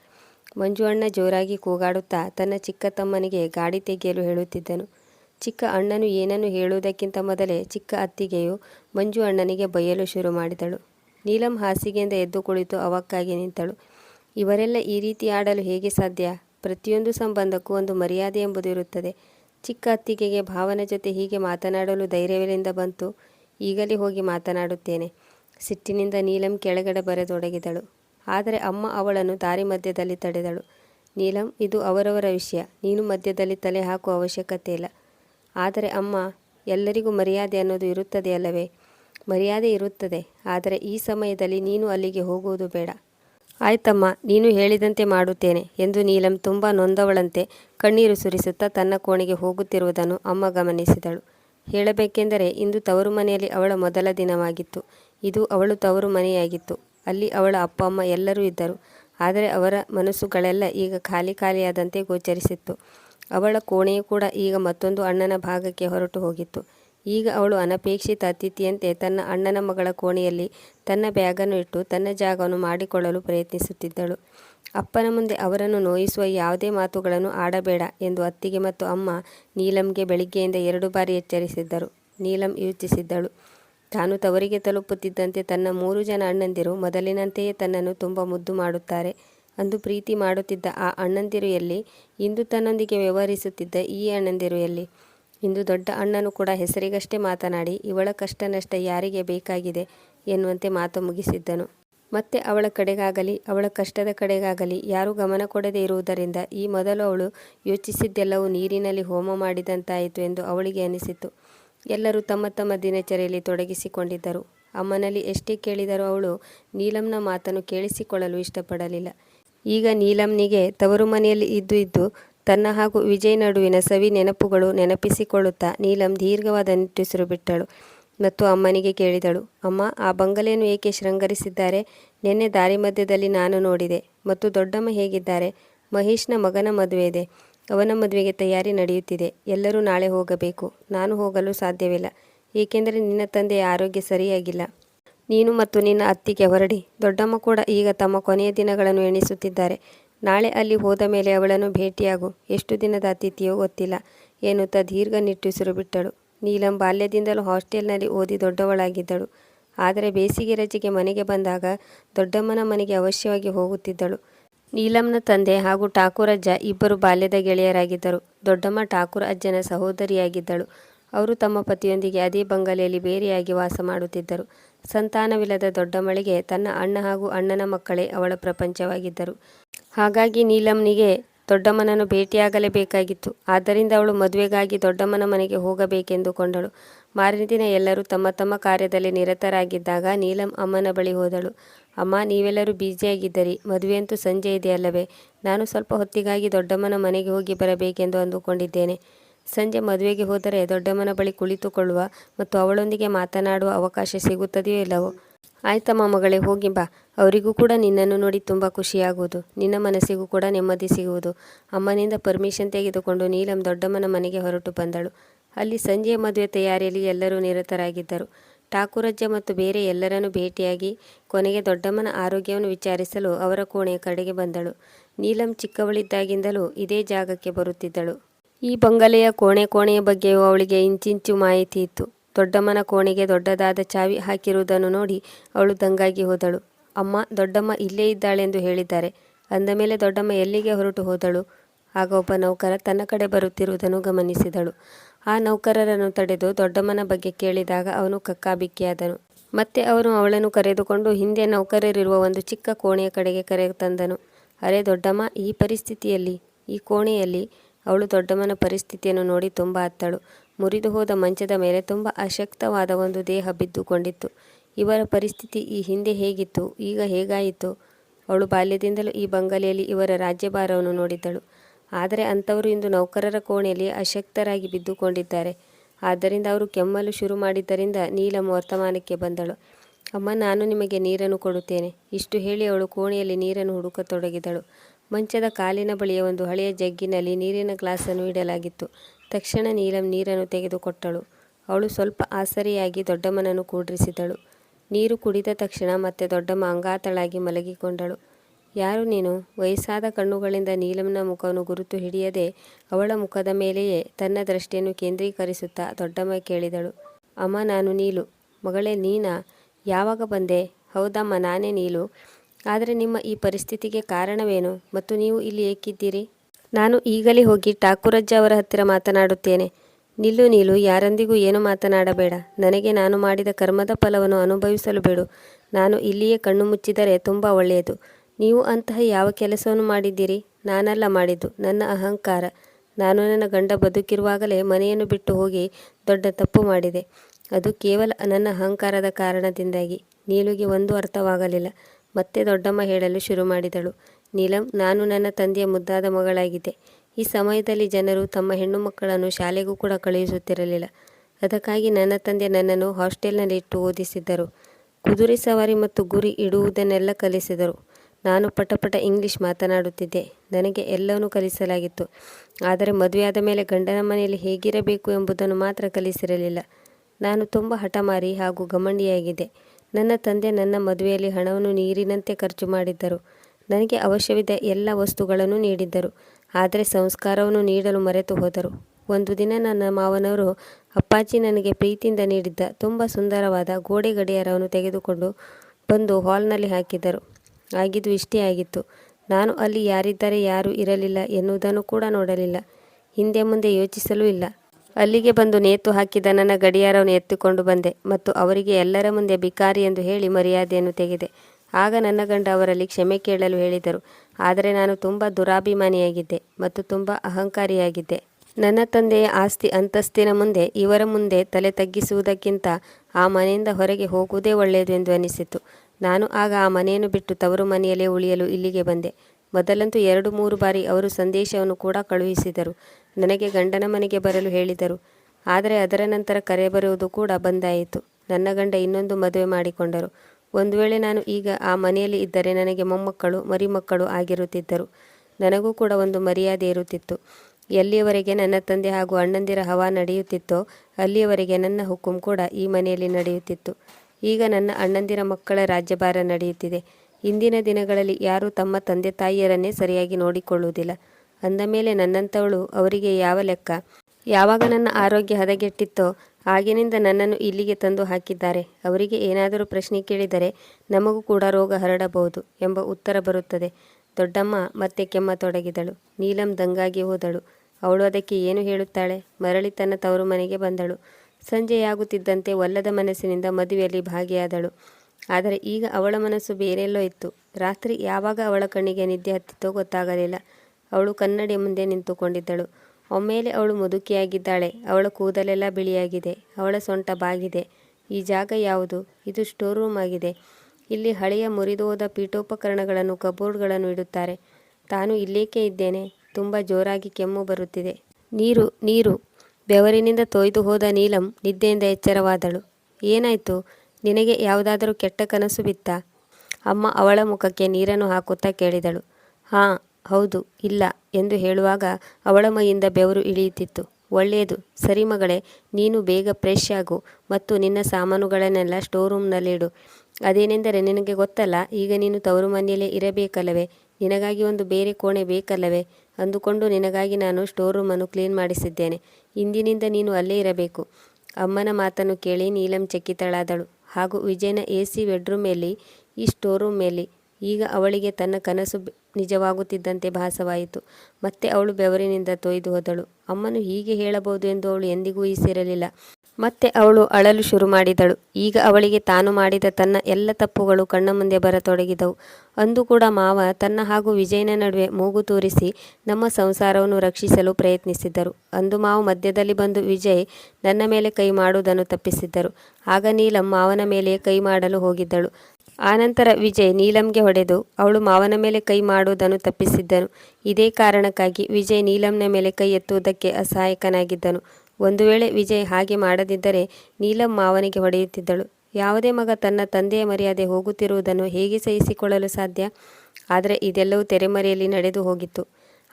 ಮಂಜು ಅಣ್ಣ ಜೋರಾಗಿ ಕೂಗಾಡುತ್ತಾ ತನ್ನ ಚಿಕ್ಕ ತಮ್ಮನಿಗೆ ಗಾಡಿ ತೆಗೆಯಲು ಹೇಳುತ್ತಿದ್ದನು. ಚಿಕ್ಕ ಅಣ್ಣನು ಏನನ್ನು ಹೇಳುವುದಕ್ಕಿಂತ ಮೊದಲೇ ಚಿಕ್ಕ ಅತ್ತಿಗೆಯು ಮಂಜು ಅಣ್ಣನಿಗೆ ಬಯ್ಯಲು ಶುರು ಮಾಡಿದಳು. ನೀಲಂ ಹಾಸಿಗೆಯಿಂದ ಎದ್ದು ಕುಳಿತು ಅವಕ್ಕಾಗಿ ನಿಂತಳು. ಇವರೆಲ್ಲ ಈ ರೀತಿ ಆಡಲು ಹೇಗೆ ಸಾಧ್ಯ? ಪ್ರತಿಯೊಂದು ಸಂಬಂಧಕ್ಕೂ ಒಂದು ಮರ್ಯಾದೆ ಎಂಬುದು ಇರುತ್ತದೆ. ಚಿಕ್ಕ ಅತ್ತಿಗೆಗೆ ಭಾವನ ಜೊತೆ ಹೀಗೆ ಮಾತನಾಡಲು ಧೈರ್ಯವೆಲ್ಲಿಂದ ಬಂತು. ಈಗಲೇ ಹೋಗಿ ಮಾತನಾಡುತ್ತೇನೆ. ಸಿಟ್ಟಿನಿಂದ ನೀಲಂ ಕೆಳಗಡೆ ಬರೆದೊಡಗಿದಳು ಆದರೆ ಅಮ್ಮ ಅವಳನ್ನು ದಾರಿ ಮಧ್ಯದಲ್ಲಿ ತಡೆದಳು. ನೀಲಂ, ಇದು ಅವರವರ ವಿಷಯ. ನೀನು ಮಧ್ಯದಲ್ಲಿ ತಲೆ ಹಾಕುವ ಅವಶ್ಯಕತೆ ಇಲ್ಲ. ಆದರೆ ಅಮ್ಮ, ಎಲ್ಲರಿಗೂ ಮರ್ಯಾದೆ ಅನ್ನೋದು ಇರುತ್ತದೆ ಅಲ್ಲವೇ? ಮರ್ಯಾದೆ ಇರುತ್ತದೆ. ಆದರೆ ಈ ಸಮಯದಲ್ಲಿ ನೀನು ಅಲ್ಲಿಗೆ ಹೋಗುವುದು ಬೇಡ. ಆಯ್ತಮ್ಮ, ನೀನು ಹೇಳಿದಂತೆ ಮಾಡುತ್ತೇನೆ ಎಂದು ನೀಲಂ ತುಂಬ ನೊಂದವಳಂತೆ ಕಣ್ಣೀರು ಸುರಿಸುತ್ತಾ ತನ್ನ ಕೋಣೆಗೆ ಹೋಗುತ್ತಿರುವುದನ್ನು ಅಮ್ಮ ಗಮನಿಸಿದಳು. ಹೇಳಬೇಕೆಂದರೆ ಇಂದು ತವರು ಮನೆಯಲ್ಲಿ ಅವಳ ಮೊದಲ ದಿನವಾಗಿತ್ತು. ಇದು ಅವಳು ತವರು ಮನೆಯಾಗಿತ್ತು. ಅಲ್ಲಿ ಅವಳ ಅಪ್ಪ ಅಮ್ಮ ಎಲ್ಲರೂ ಇದ್ದರು. ಆದರೆ ಅವರ ಮನಸ್ಸುಗಳೆಲ್ಲ ಈಗ ಖಾಲಿ ಖಾಲಿಯಾದಂತೆ ಗೋಚರಿಸಿತ್ತು. ಅವಳ ಕೋಣೆಯು ಕೂಡ ಈಗ ಮತ್ತೊಂದು ಅಣ್ಣನ ಭಾಗಕ್ಕೆ ಹೊರಟು ಹೋಗಿತ್ತು. ಈಗ ಅವಳು ಅನಪೇಕ್ಷಿತ ಅತಿಥಿಯಂತೆ ತನ್ನ ಅಣ್ಣನ ಮಗಳ ಕೋಣೆಯಲ್ಲಿ ತನ್ನ ಬ್ಯಾಗನ್ನು ಇಟ್ಟು ತನ್ನ ಜಾಗವನ್ನು ಮಾಡಿಕೊಳ್ಳಲು ಪ್ರಯತ್ನಿಸುತ್ತಿದ್ದಳು. ಅಪ್ಪನ ಮುಂದೆ ಅವರನ್ನು ನೋಯಿಸುವ ಯಾವುದೇ ಮಾತುಗಳನ್ನು ಆಡಬೇಡ ಎಂದು ಅತ್ತಿಗೆ ಮತ್ತು ಅಮ್ಮ ನೀಲಂಗೆ ಬೆಳಿಗ್ಗೆಯಿಂದ ಎರಡು ಬಾರಿ ಎಚ್ಚರಿಸಿದ್ದರು. ನೀಲಂ ಯೋಚಿಸಿದ್ದಳು. ತಾನು ತವರಿಗೆ ತಲುಪುತ್ತಿದ್ದಂತೆ ತನ್ನ ಮೂರು ಜನ ಅಣ್ಣಂದಿರು ಮೊದಲಿನಂತೆಯೇ ತನ್ನನ್ನು ತುಂಬ ಮುದ್ದು ಮಾಡುತ್ತಾರೆ ಅಂದು ಪ್ರೀತಿ ಮಾಡುತ್ತಿದ್ದ ಆ ಅಣ್ಣಂದಿರು ಎಲ್ಲಿ? ಇಂದು ತನ್ನೊಂದಿಗೆ ವ್ಯವಹರಿಸುತ್ತಿದ್ದ ಈ ಅಣ್ಣಂದಿರು ಎಲ್ಲಿ? ಇಂದು ದೊಡ್ಡ ಅಣ್ಣನು ಕೂಡ ಹೆಸರಿಗಷ್ಟೇ ಮಾತನಾಡಿ, ಇವಳ ಕಷ್ಟ ನಷ್ಟ ಯಾರಿಗೆ ಬೇಕಾಗಿದೆ? ಎನ್ನುವಂತೆ ಮಾತು ಮುಗಿಸಿದ್ದನು. ಮತ್ತೆ ಅವಳ ಕಡೆಗಾಗಲಿ, ಅವಳ ಕಷ್ಟದ ಕಡೆಗಾಗಲಿ ಯಾರೂ ಗಮನ ಕೊಡದೇ ಇರುವುದರಿಂದ ಈ ಮೊದಲು ಅವಳು ಯೋಚಿಸಿದ್ದೆಲ್ಲವೂ ನೀರಿನಲ್ಲಿ ಹೋಮ ಮಾಡಿದಂತಾಯಿತು ಎಂದು ಅವಳಿಗೆ ಅನಿಸಿತು ಎಲ್ಲರೂ ತಮ್ಮ ತಮ್ಮ ದಿನಚರಿಯಲ್ಲಿ ತೊಡಗಿಸಿಕೊಂಡಿದ್ದರು. ಅಮ್ಮನಲ್ಲಿ ಎಷ್ಟೇ ಕೇಳಿದರೂ ಅವಳು ನೀಲಂನ ಮಾತನ್ನು ಕೇಳಿಸಿಕೊಳ್ಳಲು ಇಷ್ಟಪಡಲಿಲ್ಲ. ಈಗ ನೀಲಂನಿಗೆ ತವರು ಮನೆಯಲ್ಲಿ ಇದ್ದು ಇದ್ದು ತನ್ನ ಹಾಗೂ ವಿಜಯ್ ನಡುವಿನ ಸವಿ ನೆನಪುಗಳು ನೆನಪಿಸಿಕೊಳ್ಳುತ್ತಾ ನೀಲಂ ದೀರ್ಘವಾದ ನಿಟ್ಟುಸಿರು ಬಿಟ್ಟಳು ಮತ್ತು ಅಮ್ಮನಿಗೆ ಕೇಳಿದಳು, ಅಮ್ಮ, ಆ ಬಂಗಲೆಯನ್ನು ಏಕೆ ಶೃಂಗರಿಸಿದ್ದಾರೆ? ನಿನ್ನೆ ದಾರಿ ಮಧ್ಯದಲ್ಲಿ ನಾನು ನೋಡಿದೆ ಮತ್ತು ದೊಡ್ಡಮ್ಮ ಹೇಗಿದ್ದಾರೆ? ಮಹೇಶ್ನ ಮಗನ ಮದುವೆ ಇದೆ, ಅವನ ಮದುವೆಗೆ ತಯಾರಿ ನಡೆಯುತ್ತಿದೆ, ಎಲ್ಲರೂ ನಾಳೆ ಹೋಗಬೇಕು, ನಾನು ಹೋಗಲು ಸಾಧ್ಯವಿಲ್ಲ, ಏಕೆಂದರೆ ನಿನ್ನ ತಂದೆಯ ಆರೋಗ್ಯ ಸರಿಯಾಗಿಲ್ಲ. ನೀನು ಮತ್ತು ನಿನ್ನ ಅತ್ತಿಗೆ ಹೊರಡಿ, ದೊಡ್ಡಮ್ಮ ಕೂಡ ಈಗ ತಮ್ಮ ಕೊನೆಯ ದಿನಗಳನ್ನು ಎಣಿಸುತ್ತಿದ್ದಾರೆ ನಾಳೆ ಅಲ್ಲಿ ಹೋದ ಮೇಲೆ ಅವಳನ್ನು ಭೇಟಿಯಾಗು. ಎಷ್ಟು ದಿನದ ಅತಿಥಿಯೋ ಗೊತ್ತಿಲ್ಲ. ಎನ್ನುತ್ತಾ ದೀರ್ಘ ನಿಟ್ಟುಸಿರು ಬಿಟ್ಟಳು. ನೀಲಂ ಬಾಲ್ಯದಿಂದಲೂ ಹಾಸ್ಟೆಲ್ನಲ್ಲಿ ಓದಿ ದೊಡ್ಡವಳಾಗಿದ್ದಳು. ಆದರೆ ಬೇಸಿಗೆ ರಜೆಗೆ ಮನೆಗೆ ಬಂದಾಗ ದೊಡ್ಡಮ್ಮನ ಮನೆಗೆ ಅವಶ್ಯವಾಗಿ ಹೋಗುತ್ತಿದ್ದಳು. ನೀಲಂನ ತಂದೆ ಹಾಗೂ ಠಾಕೂರಜ್ಜ ಇಬ್ಬರು ಬಾಲ್ಯದ ಗೆಳೆಯರಾಗಿದ್ದರು. ದೊಡ್ಡಮ್ಮ ಠಾಕೂರ್ ಅಜ್ಜನ ಸಹೋದರಿಯಾಗಿದ್ದಳು. ಅವರು ತಮ್ಮ ಪತಿಯೊಂದಿಗೆ ಅದೇ ಬಂಗಲೆಯಲ್ಲಿ ಬೇರೆಯಾಗಿ ವಾಸ ಮಾಡುತ್ತಿದ್ದರು. ಸಂತಾನವಿಲ್ಲದ ದೊಡ್ಡಮ್ಮಳಿಗೆ ತನ್ನ ಅಣ್ಣ ಹಾಗೂ ಅಣ್ಣನ ಮಕ್ಕಳೇ ಅವಳ ಪ್ರಪಂಚವಾಗಿದ್ದರು. ಹಾಗಾಗಿ ನೀಲಂನಿಗೆ ದೊಡ್ಡಮ್ಮನನ್ನು ಭೇಟಿಯಾಗಲೇಬೇಕಾಗಿತ್ತು ಆದ್ದರಿಂದ ಅವಳು ಮದುವೆಗಾಗಿ ದೊಡ್ಡಮ್ಮನ ಮನೆಗೆ ಹೋಗಬೇಕೆಂದುಕೊಂಡಳು. ಮಾರನೇ ದಿನ ಎಲ್ಲರೂ ತಮ್ಮ ತಮ್ಮ ಕಾರ್ಯದಲ್ಲಿ ನಿರತರಾಗಿದ್ದಾಗ ನೀಲಂ ಅಮ್ಮನ ಬಳಿ ಹೋದಳು. ಅಮ್ಮ, ನೀವೆಲ್ಲರೂ ಬ್ಯುಸಿಯಾಗಿದ್ದರಿ. ಮದುವೆಯಂತೂ ಸಂಜೆ ಇದೆಯಲ್ಲವೇ? ನಾನು ಸ್ವಲ್ಪ ಹೊತ್ತಿಗಾಗಿ ದೊಡ್ಡಮ್ಮನ ಮನೆಗೆ ಹೋಗಿ ಬರಬೇಕೆಂದು ಅಂದುಕೊಂಡಿದ್ದೇನೆ. ಸಂಜೆ ಮದುವೆಗೆ ಹೋದರೆ ದೊಡ್ಡಮ್ಮನ ಬಳಿ ಕುಳಿತುಕೊಳ್ಳುವ ಮತ್ತು ಅವಳೊಂದಿಗೆ ಮಾತನಾಡುವ ಅವಕಾಶ ಸಿಗುತ್ತದೆಯೋ ಇಲ್ಲವೋ? ಆಯ್ತಮ್ಮ ಮಗಳೇ, ಹೋಗಿ ಬಾ. ಅವರಿಗೂ ಕೂಡ ನಿನ್ನನ್ನು ನೋಡಿ ತುಂಬ ಖುಷಿಯಾಗುವುದು. ನಿನ್ನ ಮನಸ್ಸಿಗೂ ಕೂಡ ನೆಮ್ಮದಿ ಸಿಗುವುದು. ಅಮ್ಮನಿಂದ ಪರ್ಮಿಷನ್ ತೆಗೆದುಕೊಂಡು ನೀಲಂ ದೊಡ್ಡಮ್ಮನ ಮನೆಗೆ ಹೊರಟು ಬಂದಳು. ಅಲ್ಲಿ ಸಂಜೆಯ ಮದುವೆ ತಯಾರಿಯಲ್ಲಿ ಎಲ್ಲರೂ ನಿರತರಾಗಿದ್ದರು. ಠಾಕೂರಜ್ಜ ಮತ್ತು ಬೇರೆ ಎಲ್ಲರನ್ನು ಭೇಟಿಯಾಗಿ ಕೊನೆಗೆ ದೊಡ್ಡಮ್ಮನ ಆರೋಗ್ಯವನ್ನು ವಿಚಾರಿಸಲು ಅವರ ಕೋಣೆಯ ಕಡೆಗೆ ಬಂದಳು. ನೀಲಂ ಚಿಕ್ಕವಳಿದ್ದಾಗಿಂದಲೂ ಇದೇ ಜಾಗಕ್ಕೆ ಬರುತ್ತಿದ್ದಳು. ಈ ಬಂಗಲೆಯ ಕೋಣೆ ಕೋಣೆಯ ಬಗ್ಗೆಯೂ ಅವಳಿಗೆ ಇಂಚಿಂಚು ಮಾಹಿತಿ ಇತ್ತು. ದೊಡ್ಡಮ್ಮನ ಕೋಣೆಗೆ ದೊಡ್ಡದಾದ ಚಾವಿ ಹಾಕಿರುವುದನ್ನು ನೋಡಿ ಅವಳು ದಂಗಾಗಿ ಹೋದಳು. ಅಮ್ಮ, ದೊಡ್ಡಮ್ಮ ಇಲ್ಲೇ ಇದ್ದಾಳೆಂದು ಹೇಳಿದ್ದಾರೆ. ಅಂದ ಮೇಲೆ ದೊಡ್ಡಮ್ಮ ಎಲ್ಲಿಗೆ ಹೊರಟು ಹೋದಳು? ಆಗ ಒಬ್ಬ ನೌಕರ ತನ್ನ ಕಡೆ ಬರುತ್ತಿರುವುದನ್ನು ಗಮನಿಸಿದಳು. ಆ ನೌಕರರನ್ನು ತಡೆದು ದೊಡ್ಡಮ್ಮನ ಬಗ್ಗೆ ಕೇಳಿದಾಗ ಅವನು ಕಕ್ಕಾಬಿಕ್ಕಿಯಾದನು. ಮತ್ತೆ ಅವನು ಅವಳನ್ನು ಕರೆದುಕೊಂಡು ಹಿಂದೆ ನೌಕರರಿರುವ ಒಂದು ಚಿಕ್ಕ ಕೋಣೆಯ ಕಡೆಗೆ ಕರೆ ತಂದನು ಅರೆ ದೊಡ್ಡಮ್ಮ, ಈ ಪರಿಸ್ಥಿತಿಯಲ್ಲಿ, ಈ ಕೋಣೆಯಲ್ಲಿ ಅವಳು ದೊಡ್ಡಮ್ಮನ ಪರಿಸ್ಥಿತಿಯನ್ನು ನೋಡಿ ತುಂಬ ಅತ್ತಳು. ಮುರಿದು ಹೋದ ಮಂಚದ ಮೇಲೆ ತುಂಬ ಅಶಕ್ತವಾದ ಒಂದು ದೇಹ ಬಿದ್ದುಕೊಂಡಿತ್ತು. ಇವರ ಪರಿಸ್ಥಿತಿ ಈ ಹಿಂದೆ ಹೇಗಿತ್ತು, ಈಗ ಹೇಗಾಯಿತು? ಅವಳು ಬಾಲ್ಯದಿಂದಲೂ ಈ ಬಂಗಲೆಯಲ್ಲಿ ಇವರ ರಾಜ್ಯಭಾರವನ್ನು ನೋಡಿದ್ದಳು. ಆದರೆ ಅಂಥವರು ಇಂದು ನೌಕರರ ಕೋಣೆಯಲ್ಲಿ ಅಶಕ್ತರಾಗಿ ಬಿದ್ದುಕೊಂಡಿದ್ದಾರೆ. ಆದ್ದರಿಂದ ಅವರು ಕೆಮ್ಮಲು ಶುರು ಮಾಡಿದ್ದರಿಂದ ನೀಲಂ ವರ್ತಮಾನಕ್ಕೆ ಬಂದಳು. ಅಮ್ಮ, ನಾನು ನಿಮಗೆ ನೀರನ್ನು ಕೊಡುತ್ತೇನೆ. ಇಷ್ಟು ಹೇಳಿ ಅವಳು ಕೋಣೆಯಲ್ಲಿ ನೀರನ್ನು ಹುಡುಕತೊಡಗಿದಳು. ಮಂಚದ ಕಾಲಿನ ಬಳಿಯ ಒಂದು ಹಳೆಯ ಜಗ್ಗಿನಲ್ಲಿ ನೀರಿನ ಗ್ಲಾಸನ್ನು ಇಡಲಾಗಿತ್ತು. ತಕ್ಷಣ ನೀಲಂ ನೀರನ್ನು ತೆಗೆದುಕೊಟ್ಟಳು. ಅವಳು ಸ್ವಲ್ಪ ಆಸರಿಯಾಗಿ ದೊಡ್ಡಮ್ಮನನ್ನು ಕೂಡ್ರಿಸಿದಳು ನೀರು ಕುಡಿದ ತಕ್ಷಣ ಮತ್ತೆ ದೊಡ್ಡಮ್ಮ ಅಂಗಾತಳಾಗಿ ಮಲಗಿಕೊಂಡಳು. ಯಾರು ನೀನು? ವಯಸ್ಸಾದ ಕಣ್ಣುಗಳಿಂದ ನೀಲಂನ ಮುಖವನ್ನು ಗುರುತು ಹಿಡಿಯದೆ ಅವಳ ಮುಖದ ಮೇಲೆಯೇ ತನ್ನ ದೃಷ್ಟಿಯನ್ನು ಕೇಂದ್ರೀಕರಿಸುತ್ತಾ ದೊಡ್ಡಮ್ಮ ಕೇಳಿದಳು. ಅಮ್ಮ, ನಾನು ನೀಲು. ಮಗಳೇ, ನೀನಾ? ಯಾವಾಗ ಬಂದೆ? ಹೌದಮ್ಮ, ನಾನೇ ನೀಲು. ಆದರೆ ನಿಮ್ಮ ಈ ಪರಿಸ್ಥಿತಿಗೆ ಕಾರಣವೇನು ಮತ್ತು ನೀವು ಇಲ್ಲಿ ಏಕಿದ್ದೀರಿ? ನಾನು ಈಗಲೇ ಹೋಗಿ ಠಾಕೂರಜ್ಜ ಅವರ ಹತ್ತಿರ ಮಾತನಾಡುತ್ತೇನೆ. ನಿಲ್ಲು ನೀಲು, ಯಾರೊಂದಿಗೂ ಏನು ಮಾತನಾಡಬೇಡ. ನನಗೆ ನಾನು ಮಾಡಿದ ಕರ್ಮದ ಫಲವನ್ನು ಅನುಭವಿಸಲು ಬಿಡು. ನಾನು ಇಲ್ಲಿಯೇ ಕಣ್ಣು ಮುಚ್ಚಿದರೆ ತುಂಬ ಒಳ್ಳೆಯದು. ನೀವು ಅಂತಹ ಯಾವ ಕೆಲಸವನ್ನು ಮಾಡಿದ್ದೀರಿ? ನಾನಲ್ಲ ಮಾಡಿದ್ದು, ನನ್ನ ಅಹಂಕಾರ. ನಾನು ನನ್ನ ಗಂಡ ಬದುಕಿರುವಾಗಲೇ ಮನೆಯನ್ನು ಬಿಟ್ಟು ಹೋಗಿ ದೊಡ್ಡ ತಪ್ಪು ಮಾಡಿದೆ. ಅದು ಕೇವಲ ನನ್ನ ಅಹಂಕಾರದ ಕಾರಣದಿಂದಾಗಿ. ನೀಲುಗೆ ಒಂದು ಅರ್ಥವಾಗಲಿಲ್ಲ. ಮತ್ತೆ ದೊಡ್ಡಮ್ಮ ಹೇಳಲು ಶುರು ಮಾಡಿದಳು. ನೀಲಂ, ನಾನು ನನ್ನ ತಂದೆಯ ಮುದ್ದಾದ ಮಗಳಾಗಿದ್ದೆ ಈ ಸಮಯದಲ್ಲಿ ಜನರು ತಮ್ಮ ಹೆಣ್ಣು ಮಕ್ಕಳನ್ನು ಶಾಲೆಗೂ ಕೂಡ ಕಳುಹಿಸುತ್ತಿರಲಿಲ್ಲ. ಅದಕ್ಕಾಗಿ ನನ್ನ ತಂದೆ ನನ್ನನ್ನು ಹಾಸ್ಟೆಲ್ನಲ್ಲಿ ಇಟ್ಟು ಓದಿಸಿದ್ದರು. ಕುದುರೆ ಸವಾರಿ ಮತ್ತು ಗುರಿ ಇಡುವುದನ್ನೆಲ್ಲ ಕಲಿಸಿದರು. ನಾನು ಪಟಪಟ ಇಂಗ್ಲಿಷ್ ಮಾತನಾಡುತ್ತಿದ್ದೆ. ನನಗೆ ಎಲ್ಲವನ್ನೂ ಕಲಿಸಲಾಗಿತ್ತು. ಆದರೆ ಮದುವೆಯಾದ ಮೇಲೆ ಗಂಡನ ಮನೆಯಲ್ಲಿ ಹೇಗಿರಬೇಕು ಎಂಬುದನ್ನು ಮಾತ್ರ ಕಲಿಸಿರಲಿಲ್ಲ. ನಾನು ತುಂಬ ಹಠಮಾರಿ ಹಾಗೂ ಗಮಂಡಿಯಾಗಿದ್ದೆ ನನ್ನ ತಂದೆ ನನ್ನ ಮದುವೆಯಲ್ಲಿ ಹಣವನ್ನು ನೀರಿನಂತೆ ಖರ್ಚು ಮಾಡಿದ್ದರು. ನನಗೆ ಅವಶ್ಯವಿದ್ದ ಎಲ್ಲ ವಸ್ತುಗಳನ್ನು ನೀಡಿದ್ದರು. ಆದರೆ ಸಂಸ್ಕಾರವನ್ನು ನೀಡಲು ಮರೆತು ಹೋದರು. ಒಂದು ದಿನ ನನ್ನ ಮಾವನವರು, ಅಪ್ಪಾಜಿ ನನಗೆ ಪ್ರೀತಿಯಿಂದ ನೀಡಿದ್ದ ತುಂಬ ಸುಂದರವಾದ ಗೋಡೆ ಗಡಿಯಾರವನ್ನು ತೆಗೆದುಕೊಂಡು ಬಂದು ಹಾಲ್ನಲ್ಲಿ ಹಾಕಿದ್ದರು. ಆಗಿದ್ದು ಇಷ್ಟೇ ಆಗಿತ್ತು. ನಾನು ಅಲ್ಲಿ ಯಾರಿದ್ದರೆ ಯಾರು ಇರಲಿಲ್ಲ ಎನ್ನುವುದನ್ನು ಕೂಡ ನೋಡಲಿಲ್ಲ. ಹಿಂದೆ ಮುಂದೆ ಯೋಚಿಸಲೂ ಇಲ್ಲ. ಅಲ್ಲಿಗೆ ಬಂದು ನೇತು ಹಾಕಿದ ನನ್ನ ಗಡಿಯಾರವನ್ನು ಎತ್ತಿಕೊಂಡು ಬಂದೆ ಮತ್ತು ಅವರಿಗೆ ಎಲ್ಲರ ಮುಂದೆ ಬಿಕಾರಿ ಎಂದು ಹೇಳಿ ಮರ್ಯಾದೆಯನ್ನು ತೆಗೆದೆ. ಆಗ ನನ್ನ ಗಂಡ ಅವರಲ್ಲಿ ಕ್ಷಮೆ ಕೇಳಲು ಹೇಳಿದರು. ಆದರೆ ನಾನು ತುಂಬ ದುರಾಭಿಮಾನಿಯಾಗಿದ್ದೆ ಮತ್ತು ತುಂಬ ಅಹಂಕಾರಿಯಾಗಿದ್ದೆ. ನನ್ನ ತಂದೆಯ ಆಸ್ತಿ ಅಂತಸ್ತಿನ ಮುಂದೆ ಇವರ ಮುಂದೆ ತಲೆ ತಗ್ಗಿಸುವುದಕ್ಕಿಂತ ಆ ಮನೆಯಿಂದ ಹೊರಗೆ ಹೋಗುವುದೇ ಒಳ್ಳೆಯದು ಎಂದು ಅನಿಸಿತು. ನಾನು ಆಗ ಆ ಮನೆಯನ್ನು ಬಿಟ್ಟು ತವರು ಮನೆಯಲ್ಲೇ ಉಳಿಯಲು ಇಲ್ಲಿಗೆ ಬಂದೆ. ಮೊದಲಂತೂ ಎರಡು ಮೂರು ಬಾರಿ ಅವರು ಸಂದೇಶವನ್ನು ಕೂಡ ಕಳುಹಿಸಿದರು. ನನಗೆ ಗಂಡನ ಮನೆಗೆ ಬರಲು ಹೇಳಿದರು. ಆದರೆ ಅದರ ನಂತರ ಕರೆ ಬರುವುದು ಕೂಡ ಬಂದಾಯಿತು. ನನ್ನ ಗಂಡ ಇನ್ನೊಂದು ಮದುವೆ ಮಾಡಿಕೊಂಡರು. ಒಂದು ವೇಳೆ ನಾನು ಈಗ ಆ ಮನೆಯಲ್ಲಿ ಇದ್ದರೆ ನನಗೆ ಮೊಮ್ಮಕ್ಕಳು, ಮರಿಮಕ್ಕಳು ಆಗಿರುತ್ತಿದ್ದರು. ನನಗೂ ಕೂಡ ಒಂದು ಮರ್ಯಾದೆ ಇರುತ್ತಿತ್ತು. ಎಲ್ಲಿಯವರೆಗೆ ನನ್ನ ತಂದೆ ಹಾಗೂ ಅಣ್ಣಂದಿರ ಹವಾ ನಡೆಯುತ್ತಿತ್ತೋ ಅಲ್ಲಿಯವರೆಗೆ ನನ್ನ ಹುಕುಂ ಕೂಡ ಈ ಮನೆಯಲ್ಲಿ ನಡೆಯುತ್ತಿತ್ತು. ಈಗ ನನ್ನ ಅಣ್ಣಂದಿರ ಮಕ್ಕಳ ರಾಜ್ಯಭಾರ ನಡೆಯುತ್ತಿದೆ. ಇಂದಿನ ದಿನಗಳಲ್ಲಿ ಯಾರೂ ತಮ್ಮ ತಂದೆ ತಾಯಿಯರನ್ನೇ ಸರಿಯಾಗಿ ನೋಡಿಕೊಳ್ಳುವುದಿಲ್ಲ. ಅಂದ ಮೇಲೆ ನನ್ನಂಥವಳು ಅವರಿಗೆ ಯಾವ ಲೆಕ್ಕ? ಯಾವಾಗ ನನ್ನ ಆರೋಗ್ಯ ಹದಗೆಟ್ಟಿತ್ತೋ, ಆಗಿನಿಂದ ನನ್ನನ್ನು ಇಲ್ಲಿಗೆ ತಂದು ಹಾಕಿದ್ದಾರೆ. ಅವರಿಗೆ ಏನಾದರೂ ಪ್ರಶ್ನೆ ಕೇಳಿದರೆ ನಮಗೂ ಕೂಡ ರೋಗ ಹರಡಬಹುದು ಎಂಬ ಉತ್ತರ ಬರುತ್ತದೆ. ದೊಡ್ಡಮ್ಮ ಮತ್ತೆ ಕೆಮ್ಮ ತೊಡಗಿದಳು ನೀಲಂ ದಂಗಾಗಿ ಹೋದಳು. ಅವಳು ಅದಕ್ಕೆ ಏನು ಹೇಳುತ್ತಾಳೆ? ಮರಳಿ ತನ್ನ ತವರು ಮನೆಗೆ ಬಂದಳು. ಸಂಜೆಯಾಗುತ್ತಿದ್ದಂತೆ ಒಲ್ಲದ ಮನಸ್ಸಿನಿಂದ ಮದುವೆಯಲ್ಲಿ ಭಾಗಿಯಾದಳು. ಆದರೆ ಈಗ ಅವಳ ಮನಸ್ಸು ಬೇರೆಲ್ಲೋ ಇತ್ತು. ರಾತ್ರಿ ಯಾವಾಗ ಅವಳ ಕಣ್ಣಿಗೆ ನಿದ್ದೆ ಹತ್ತಿತ್ತೋ ಗೊತ್ತಾಗಲಿಲ್ಲ. ಅವಳು ಕನ್ನಡಿ ಮುಂದೆ ನಿಂತುಕೊಂಡಿದ್ದಳು. ಒಮ್ಮೆಲೆ ಅವಳು ಮುದುಕಿಯಾಗಿದ್ದಾಳೆ. ಅವಳ ಕೂದಲೆಲ್ಲ ಬಿಳಿಯಾಗಿದೆ. ಅವಳ ಸೊಂಟ ಬಾಗಿದೆ. ಈ ಜಾಗ ಯಾವುದು? ಇದು ಸ್ಟೋರ್ ರೂಮ್ ಆಗಿದೆ. ಇಲ್ಲಿ ಹಳೆಯ ಮುರಿದೋದ ಪೀಠೋಪಕರಣಗಳನ್ನು, ಕಬೋರ್ಡ್ಗಳನ್ನು ಇಡುತ್ತಾರೆ. ತಾನು ಇಲ್ಲೇಕೆ ಇದ್ದೇನೆ? ತುಂಬ ಜೋರಾಗಿ ಕೆಮ್ಮು ಬರುತ್ತಿದೆ. ನೀರು ನೀರು. ಬೆವರಿನಿಂದ ತೊಯ್ದು ಹೋದ ನೀಲಂ ನಿದ್ದೆಯಿಂದ ಎಚ್ಚರವಾದಳು. ಏನಾಯ್ತು? ನಿನಗೆ ಯಾವುದಾದರೂ ಕೆಟ್ಟ ಕನಸು ಬಿತ್ತಾ? ಅಮ್ಮ ಅವಳ ಮುಖಕ್ಕೆ ನೀರನ್ನು ಹಾಕುತ್ತಾ ಕೇಳಿದಳು. ಹಾಂ, ಹೌದು, ಇಲ್ಲ ಎಂದು ಹೇಳುವಾಗ ಅವಳ ಮೈಯಿಂದ ಬೆವರು ಇಳಿಯುತ್ತಿತ್ತು. ಒಳ್ಳೆಯದು, ಸರಿ ಮಗಳೇ, ನೀನು ಬೇಗ ಫ್ರೆಶ್ ಆಗು ಮತ್ತು ನಿನ್ನ ಸಾಮಾನುಗಳನ್ನೆಲ್ಲ ಸ್ಟೋರ್ ರೂಮ್ನಲ್ಲಿಡು ಅದೇನೆಂದರೆ ನಿನಗೆ ಗೊತ್ತಲ್ಲ, ಈಗ ನೀನು ತವರು ಮನೆಯಲ್ಲೇ ಇರಬೇಕಲ್ಲವೇ? ನಿನಗಾಗಿ ಒಂದು ಬೇರೆ ಕೋಣೆ ಬೇಕಲ್ಲವೇ? ಅಂದುಕೊಂಡು ನಿನಗಾಗಿ ನಾನು ಸ್ಟೋರ್ ರೂಮನ್ನು ಕ್ಲೀನ್ ಮಾಡಿಸಿದ್ದೇನೆ. ಇಂದಿನಿಂದ ನೀನು ಅಲ್ಲೇ ಇರಬೇಕು. ಅಮ್ಮನ ಮಾತನ್ನು ಕೇಳಿ ನೀಲಂ ಚಕಿತಳಾದಳು. ಹಾಗೂ ವಿಜಯನ ಎ_ಸಿ ಸಿ ಬೆಡ್ರೂಮಲ್ಲಿ ಈ ಸ್ಟೋರ್ ರೂಮ್ ರೂಮಲ್ಲಿ ಈಗ ಅವಳಿಗೆ ತನ್ನ ಕನಸು ನಿಜವಾಗುತ್ತಿದ್ದಂತೆ ಭಾಸವಾಯಿತು. ಮತ್ತೆ ಅವಳು ಬೆವರಿನಿಂದ ತೊಯ್ದು ಹೋದಳು. ಅಮ್ಮನು ಹೀಗೆ ಹೇಳಬಹುದು ಎಂದು ಅವಳು ಎಂದಿಗೂ ಈಸಿರಲಿಲ್ಲ. ಮತ್ತೆ ಅವಳು ಅಳಲು ಶುರು ಮಾಡಿದಳು. ಈಗ ಅವಳಿಗೆ ತಾನು ಮಾಡಿದ ತನ್ನ ಎಲ್ಲ ತಪ್ಪುಗಳು ಕಣ್ಣ ಮುಂದೆ ಬರತೊಡಗಿದವು. ಅಂದು ಕೂಡ ಮಾವ ತನ್ನ ಹಾಗೂ ವಿಜಯನ ನಡುವೆ ಮೂಗು ತೂರಿಸಿ ನಮ್ಮ ಸಂಸಾರವನ್ನು ರಕ್ಷಿಸಲು ಪ್ರಯತ್ನಿಸಿದ್ದರು. ಅಂದು ಮಾವು ಮಧ್ಯದಲ್ಲಿ ಬಂದು ವಿಜಯ್ ನನ್ನ ಮೇಲೆ ಕೈ ಮಾಡುವುದನ್ನು ತಪ್ಪಿಸಿದ್ದರು. ಆಗ ನೀಲಂ ಮಾವನ ಮೇಲೆ ಕೈ ಮಾಡಲು ಹೋಗಿದ್ದಳು. ಆನಂತರ ವಿಜಯ್ ನೀಲಂಗೆ ಹೊಡೆದು ಅವಳು ಮಾವನ ಮೇಲೆ ಕೈ ಮಾಡುವುದನ್ನು ತಪ್ಪಿಸಿದ್ದನು. ಇದೇ ಕಾರಣಕ್ಕಾಗಿ ವಿಜಯ್ ನೀಲಂನ ಮೇಲೆ ಕೈ ಎತ್ತುವುದಕ್ಕೆ ಅಸಹಾಯಕನಾಗಿದ್ದನು. ಒಂದು ವೇಳೆ ವಿಜಯ್ ಹಾಗೆ ಮಾಡದಿದ್ದರೆ ನೀಲಂ ಮಾವನಿಗೆ ಹೊಡೆಯುತ್ತಿದ್ದಳು. ಯಾವುದೇ ಮಗ ತನ್ನ ತಂದೆಯ ಮರ್ಯಾದೆ ಹೋಗುತ್ತಿರುವುದನ್ನು ಹೇಗೆ ಸಹಿಸಿಕೊಳ್ಳಲು ಸಾಧ್ಯ? ಆದರೆ ಇದೆಲ್ಲವೂ ತೆರೆಮರೆಯಲ್ಲಿ ನಡೆದು ಹೋಗಿತ್ತು.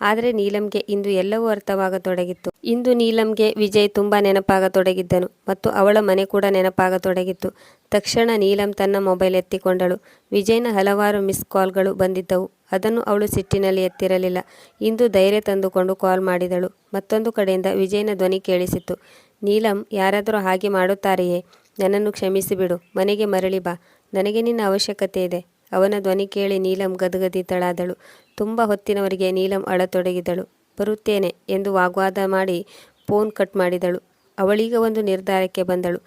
ಆದರೆ ನೀಲಂಗೆ ಇಂದು ಎಲ್ಲವೂ ಅರ್ಥವಾಗತೊಡಗಿತ್ತು. ಇಂದು ನೀಲಂಗೆ ವಿಜಯ್ ತುಂಬ ನೆನಪಾಗತೊಡಗಿದ್ದನು ಮತ್ತು ಅವಳ ಮನೆ ಕೂಡ ನೆನಪಾಗತೊಡಗಿತ್ತು. ತಕ್ಷಣ ನೀಲಂ ತನ್ನ ಮೊಬೈಲ್ ಎತ್ತಿಕೊಂಡಳು. ವಿಜಯ್ನ ಹಲವಾರು ಮಿಸ್ ಕಾಲ್ಗಳು ಬಂದಿದ್ದವು. ಅದನ್ನು ಅವಳು ಸಿಟ್ಟಿನಲ್ಲಿ ಎತ್ತಿರಲಿಲ್ಲ. ಇಂದು ಧೈರ್ಯ ತಂದುಕೊಂಡು ಕಾಲ್ ಮಾಡಿದಳು. ಮತ್ತೊಂದು ಕಡೆಯಿಂದ ವಿಜಯ್ನ ಧ್ವನಿ ಕೇಳಿಸಿತು ನೀಲಂ, ಯಾರಾದರೂ ಹಾಗೆ ಮಾಡುತ್ತಾರೆಯೇ? ನನ್ನನ್ನು ಕ್ಷಮಿಸಿಬಿಡು. ಮನೆಗೆ ಮರಳಿ ಬಾ. ನನಗೆ ನಿನ್ನ ಅವಶ್ಯಕತೆ ಇದೆ. ಅವನ ಧ್ವನಿ ಕೇಳಿ ನೀಲಂ ಗದಗದಿತಳಾದಳು. ತುಂಬ ಹೊತ್ತಿನವರೆಗೆ ನೀಲಂ ಅಳತೊಡಗಿದಳು. ಬರುತ್ತೇನೆ ಎಂದು ವಾಗ್ವಾದ ಮಾಡಿ ಫೋನ್ ಕಟ್ ಮಾಡಿದಳು. ಅವಳೀಗ ಒಂದು ನಿರ್ಧಾರಕ್ಕೆ ಬಂದಳು.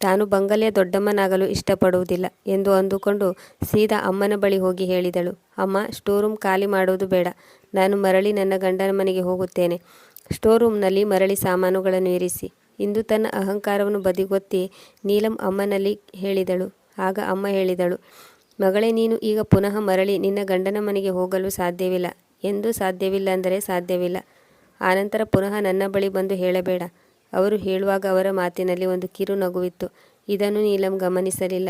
ತಾನು ಬಂಗಲೆಯ ದೊಡ್ಡಮ್ಮನಾಗಲು ಇಷ್ಟಪಡುವುದಿಲ್ಲ ಎಂದು ಅಂದುಕೊಂಡು ಸೀದಾ ಅಮ್ಮನ ಬಳಿ ಹೋಗಿ ಹೇಳಿದಳು. ಅಮ್ಮ ಸ್ಟೋರ್ ರೂಮ್ ಖಾಲಿ ಮಾಡುವುದು ಬೇಡ. ನಾನು ಮರಳಿ ನನ್ನ ಗಂಡನ ಮನೆಗೆ ಹೋಗುತ್ತೇನೆ. ಸ್ಟೋರ್ ರೂಮ್ನಲ್ಲಿ ಮರಳಿ ಸಾಮಾನುಗಳನ್ನು ಇರಿಸಿ. ಇಂದು ತನ್ನ ಅಹಂಕಾರವನ್ನು ಬದಿಗೊತ್ತಿ ನೀಲಂ ಅಮ್ಮನಲ್ಲಿ ಹೇಳಿದಳು. ಆಗ ಅಮ್ಮ ಹೇಳಿದಳು, ಮಗಳೇ, ನೀನು ಈಗ ಪುನಃ ಮರಳಿ ನಿನ್ನ ಗಂಡನ ಮನೆಗೆ ಹೋಗಲು ಸಾಧ್ಯವಿಲ್ಲ. ಎಂದೂ ಸಾಧ್ಯವಿಲ್ಲ ಅಂದರೆ ಸಾಧ್ಯವಿಲ್ಲ. ಆನಂತರ ಪುನಃ ನನ್ನ ಬಳಿ ಬಂದು ಹೇಳಬೇಡ. ಅವರು ಹೇಳುವಾಗ ಅವರ ಮಾತಿನಲ್ಲಿ ಒಂದು ಕಿರು ನಗುವಿತ್ತು. ಇದನ್ನು ನೀಲಂ ಗಮನಿಸಲಿಲ್ಲ.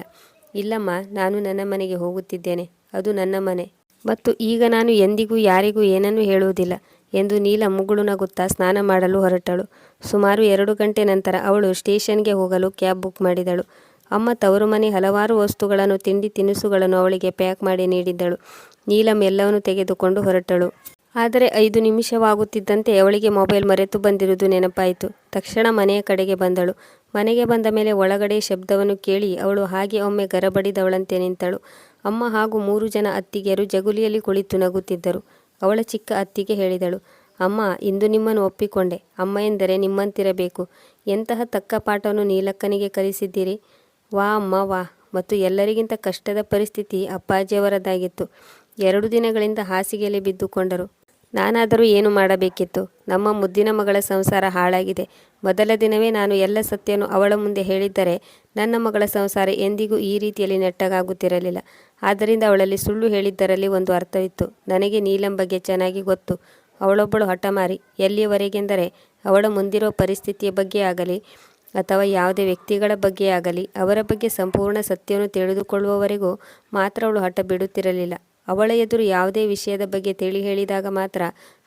ಇಲ್ಲಮ್ಮ, ನಾನು ನನ್ನ ಮನೆಗೆ ಹೋಗುತ್ತಿದ್ದೇನೆ. ಅದು ನನ್ನ ಮನೆ. ಮತ್ತು ಈಗ ನಾನು ಎಂದಿಗೂ ಯಾರಿಗೂ ಏನನ್ನೂ ಹೇಳುವುದಿಲ್ಲ ಎಂದು ನೀಲ ಮುಗುಳು ನಗುತ್ತಾ ಸ್ನಾನ ಮಾಡಲು ಹೊರಟಳು. ಸುಮಾರು ಎರಡು ಗಂಟೆ ನಂತರ ಅವಳು ಸ್ಟೇಷನ್ಗೆ ಹೋಗಲು ಕ್ಯಾಬ್ ಬುಕ್ ಮಾಡಿದಳು. ಅಮ್ಮ ತವರು ಮನೆ ಹಲವಾರು ವಸ್ತುಗಳನ್ನು, ತಿಂಡಿ ತಿನಿಸುಗಳನ್ನು ಅವಳಿಗೆ ಪ್ಯಾಕ್ ಮಾಡಿ ನೀಡಿದ್ದಳು. ನೀಲಂ ಎಲ್ಲವನ್ನು ತೆಗೆದುಕೊಂಡು ಹೊರಟಳು. ಆದರೆ ಐದು ನಿಮಿಷವಾಗುತ್ತಿದ್ದಂತೆ ಅವಳಿಗೆ ಮೊಬೈಲ್ ಮರೆತು ಬಂದಿರುವುದು ನೆನಪಾಯಿತು. ತಕ್ಷಣ ಮನೆಯ ಕಡೆಗೆ ಬಂದಳು. ಮನೆಗೆ ಬಂದ ಮೇಲೆ ಒಳಗಡೆ ಶಬ್ದವನ್ನು ಕೇಳಿ ಅವಳು ಹಾಗೆ ಒಮ್ಮೆ ಗರಬಡಿದವಳಂತೆ ನಿಂತಳು. ಅಮ್ಮ ಹಾಗೂ ಮೂರು ಜನ ಅತ್ತಿಗೆಯರು ಜಗುಲಿಯಲ್ಲಿ ಕುಳಿತು ನಗುತ್ತಿದ್ದರು. ಅವಳ ಚಿಕ್ಕ ಅತ್ತಿಗೆ ಹೇಳಿದಳು, ಅಮ್ಮ, ಇಂದು ನಿಮ್ಮನ್ನು ಒಪ್ಪಿಕೊಂಡೆ. ಅಮ್ಮ ಎಂದರೆ ನಿಮ್ಮಂತಿರಬೇಕು. ಎಂತಹ ತಕ್ಕ ಪಾಠವನ್ನು ನೀಲಕ್ಕನಿಗೆ ಕಲಿಸಿದ್ದೀರಿ? ವಾ, ಅಮ್ಮ, ವಾ. ಮತ್ತು ಎಲ್ಲರಿಗಿಂತ ಕಷ್ಟದ ಪರಿಸ್ಥಿತಿ ಅಪ್ಪಾಜಿಯವರದಾಗಿತ್ತು. ಎರಡು ದಿನಗಳಿಂದ ಹಾಸಿಗೆಯಲ್ಲಿ ಬಿದ್ದುಕೊಂಡರು. ನಾನಾದರೂ ಏನು ಮಾಡಬೇಕಿತ್ತು? ನಮ್ಮ ಮುದ್ದಿನ ಮಗಳ ಸಂಸಾರ ಹಾಳಾಗಿದೆ. ಮೊದಲ ದಿನವೇ ನಾನು ಎಲ್ಲ ಸತ್ಯವನ್ನು ಅವಳ ಮುಂದೆ ಹೇಳಿದ್ದರೆ ನನ್ನ ಮಗಳ ಸಂಸಾರ ಎಂದಿಗೂ ಈ ರೀತಿಯಲ್ಲಿ ನೆಟ್ಟಗಾಗುತ್ತಿರಲಿಲ್ಲ. ಆದ್ದರಿಂದ ಅವಳಲ್ಲಿ ಸುಳ್ಳು ಹೇಳಿದ್ದರಲ್ಲಿ ಒಂದು ಅರ್ಥವಿತ್ತು. ನನಗೆ ನೀಲಂ ಬಗ್ಗೆ ಚೆನ್ನಾಗಿ ಗೊತ್ತು. ಅವಳೊಬ್ಬಳು ಹಠಮಾರಿ. ಎಲ್ಲಿಯವರೆಗೆಂದರೆ ಅವಳ ಮುಂದಿರೋ ಪರಿಸ್ಥಿತಿಯ ಬಗ್ಗೆ ಆಗಲಿ ಅಥವಾ ಯಾವುದೇ ವ್ಯಕ್ತಿಗಳ ಬಗ್ಗೆ ಆಗಲಿ, ಅವರ ಬಗ್ಗೆ ಸಂಪೂರ್ಣ ಸತ್ಯವನ್ನು ತಿಳಿದುಕೊಳ್ಳುವವರೆಗೂ ಮಾತ್ರ ಅವಳು ಹಠ ಬಿಡುತ್ತಿರಲಿಲ್ಲ. ಅವಳ ಎದುರು ಯಾವುದೇ ವಿಷಯದ ಬಗ್ಗೆ ತಿಳಿ ಹೇಳಿದಾಗ ಮಾತ್ರ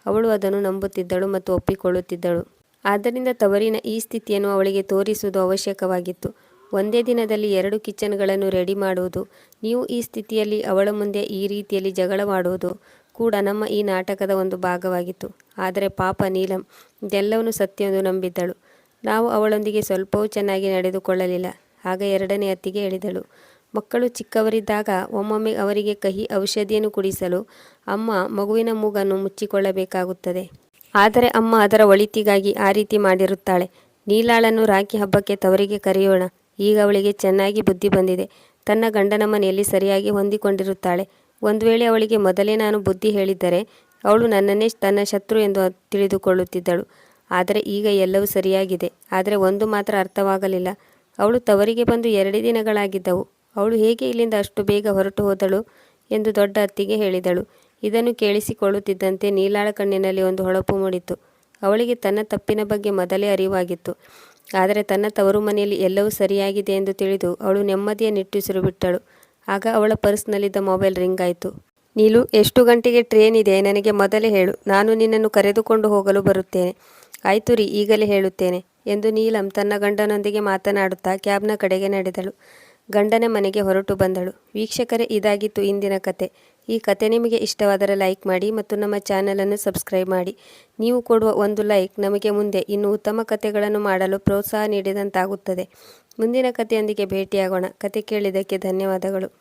ಅವಳು ಅದನ್ನು ನಂಬುತ್ತಿದ್ದಳು ಮತ್ತು ಒಪ್ಪಿಕೊಳ್ಳುತ್ತಿದ್ದಳು. ಆದ್ದರಿಂದ ತವರಿನ ಈ ಸ್ಥಿತಿಯನ್ನು ಅವಳಿಗೆ ತೋರಿಸುವುದು ಅವಶ್ಯಕವಾಗಿತ್ತು. ಒಂದೇ ದಿನದಲ್ಲಿ ಎರಡು ಕಿಚನ್ಗಳನ್ನು ರೆಡಿ ಮಾಡುವುದು, ನೀವು ಈ ಸ್ಥಿತಿಯಲ್ಲಿ ಅವಳ ಮುಂದೆ ಈ ರೀತಿಯಲ್ಲಿ ಜಗಳ ಮಾಡುವುದು ಕೂಡ ನಮ್ಮ ಈ ನಾಟಕದ ಒಂದು ಭಾಗವಾಗಿತ್ತು. ಆದರೆ ಪಾಪ ನೀಲಂ ಇದೆಲ್ಲವನ್ನು ಸತ್ಯವೆಂದು ನಂಬಿದ್ದಳು. ನಾವು ಅವಳೊಂದಿಗೆ ಸ್ವಲ್ಪವೂ ಚೆನ್ನಾಗಿ ನಡೆದುಕೊಳ್ಳಲಿಲ್ಲ. ಆಗ ಎರಡನೇ ಅತ್ತಿಗೆ ಹೇಳಿದಳು, ಮಕ್ಕಳು ಚಿಕ್ಕವರಿದ್ದಾಗ ಒಮ್ಮೊಮ್ಮೆ ಅವರಿಗೆ ಕಹಿ ಔಷಧಿಯನ್ನು ಕುಡಿಸಲು ಅಮ್ಮ ಮಗುವಿನ ಮೂಗನ್ನು ಮುಚ್ಚಿಕೊಳ್ಳಬೇಕಾಗುತ್ತದೆ. ಆದರೆ ಅಮ್ಮ ಅದರ ಒಳಿತಿಗಾಗಿ ಆ ರೀತಿ ಮಾಡಿರುತ್ತಾಳೆ. ನೀಲಾಳನ್ನು ರಾಖಿ ಹಬ್ಬಕ್ಕೆ ತವರಿಗೆ ಕರೆಯೋಣ. ಈಗ ಅವಳಿಗೆ ಚೆನ್ನಾಗಿ ಬುದ್ಧಿ ಬಂದಿದೆ. ತನ್ನ ಗಂಡನ ಮನೆಯಲ್ಲಿ ಸರಿಯಾಗಿ ಹೊಂದಿಕೊಂಡಿರುತ್ತಾಳೆ. ಒಂದು ವೇಳೆ ಅವಳಿಗೆ ಮೊದಲೇ ನಾನು ಬುದ್ಧಿ ಹೇಳಿದ್ದರೆ, ಅವಳು ನನ್ನನ್ನೇ ತನ್ನ ಶತ್ರು ಎಂದು ತಿಳಿದುಕೊಳ್ಳುತ್ತಿದ್ದಳು. ಆದರೆ ಈಗ ಎಲ್ಲವೂ ಸರಿಯಾಗಿದೆ. ಆದರೆ ಒಂದು ಮಾತ್ರ ಅರ್ಥವಾಗಲಿಲ್ಲ. ಅವಳು ತವರಿಗೆ ಬಂದು ಎರಡೇ ದಿನಗಳಾಗಿದ್ದವು. ಅವಳು ಹೇಗೆ ಇಲ್ಲಿಂದ ಅಷ್ಟು ಬೇಗ ಹೊರಟು ಹೋದಳು ಎಂದು ದೊಡ್ಡ ಅತ್ತಿಗೆ ಹೇಳಿದಳು. ಇದನ್ನು ಕೇಳಿಸಿಕೊಳ್ಳುತ್ತಿದ್ದಂತೆ ನೀಲಾಳ ಕಣ್ಣಿನಲ್ಲಿ ಒಂದು ಹೊಳಪು ಮೂಡಿತು. ಅವಳಿಗೆ ತನ್ನ ತಪ್ಪಿನ ಬಗ್ಗೆ ಮೊದಲೇ ಅರಿವಾಗಿತ್ತು. ಆದರೆ ತನ್ನ ತವರು ಮನೆಯಲ್ಲಿ ಎಲ್ಲವೂ ಸರಿಯಾಗಿದೆ ಎಂದು ತಿಳಿದು ಅವಳು ನೆಮ್ಮದಿಯ ನಿಟ್ಟುಸಿರು ಬಿಟ್ಟಳು. ಆಗ ಅವಳ ಪರ್ಸ್ನಲ್ಲಿದ್ದ ಮೊಬೈಲ್ ರಿಂಗ್ ಆಯಿತು. ನೀಲು, ಎಷ್ಟು ಗಂಟೆಗೆ ಟ್ರೇನ್ ಇದೆ? ನನಗೆ ಮೊದಲೇ ಹೇಳು. ನಾನು ನಿನ್ನನ್ನು ಕರೆದುಕೊಂಡು ಹೋಗಲು ಬರುತ್ತೇನೆ. ಆಯ್ತು ರೀ, ಈಗಲೇ ಹೇಳುತ್ತೇನೆ ಎಂದು ನೀಲಂ ತನ್ನ ಗಂಡನೊಂದಿಗೆ ಮಾತನಾಡುತ್ತಾ ಕ್ಯಾಬ್ನ ಕಡೆಗೆ ನಡೆದಳು. ಗಂಡನ ಮನೆಗೆ ಹೊರಟು ಬಂದಳು. ವೀಕ್ಷಕರೇ, ಇದಾಗಿತ್ತು ಇಂದಿನ ಕತೆ. ಈ ಕತೆ ನಿಮಗೆ ಇಷ್ಟವಾದರೆ ಲೈಕ್ ಮಾಡಿ ಮತ್ತು ನಮ್ಮ ಚಾನಲನ್ನು ಸಬ್ಸ್ಕ್ರೈಬ್ ಮಾಡಿ. ನೀವು ಕೊಡುವ ಒಂದು ಲೈಕ್ ನಮಗೆ ಮುಂದೆ ಇನ್ನು ಉತ್ತಮ ಕತೆಗಳನ್ನು ಮಾಡಲು ಪ್ರೋತ್ಸಾಹ ನೀಡಿದಂತಾಗುತ್ತದೆ. ಮುಂದಿನ ಕಥೆಯೊಂದಿಗೆ ಭೇಟಿಯಾಗೋಣ. ಕತೆ ಕೇಳಿದ್ದಕ್ಕೆ ಧನ್ಯವಾದಗಳು.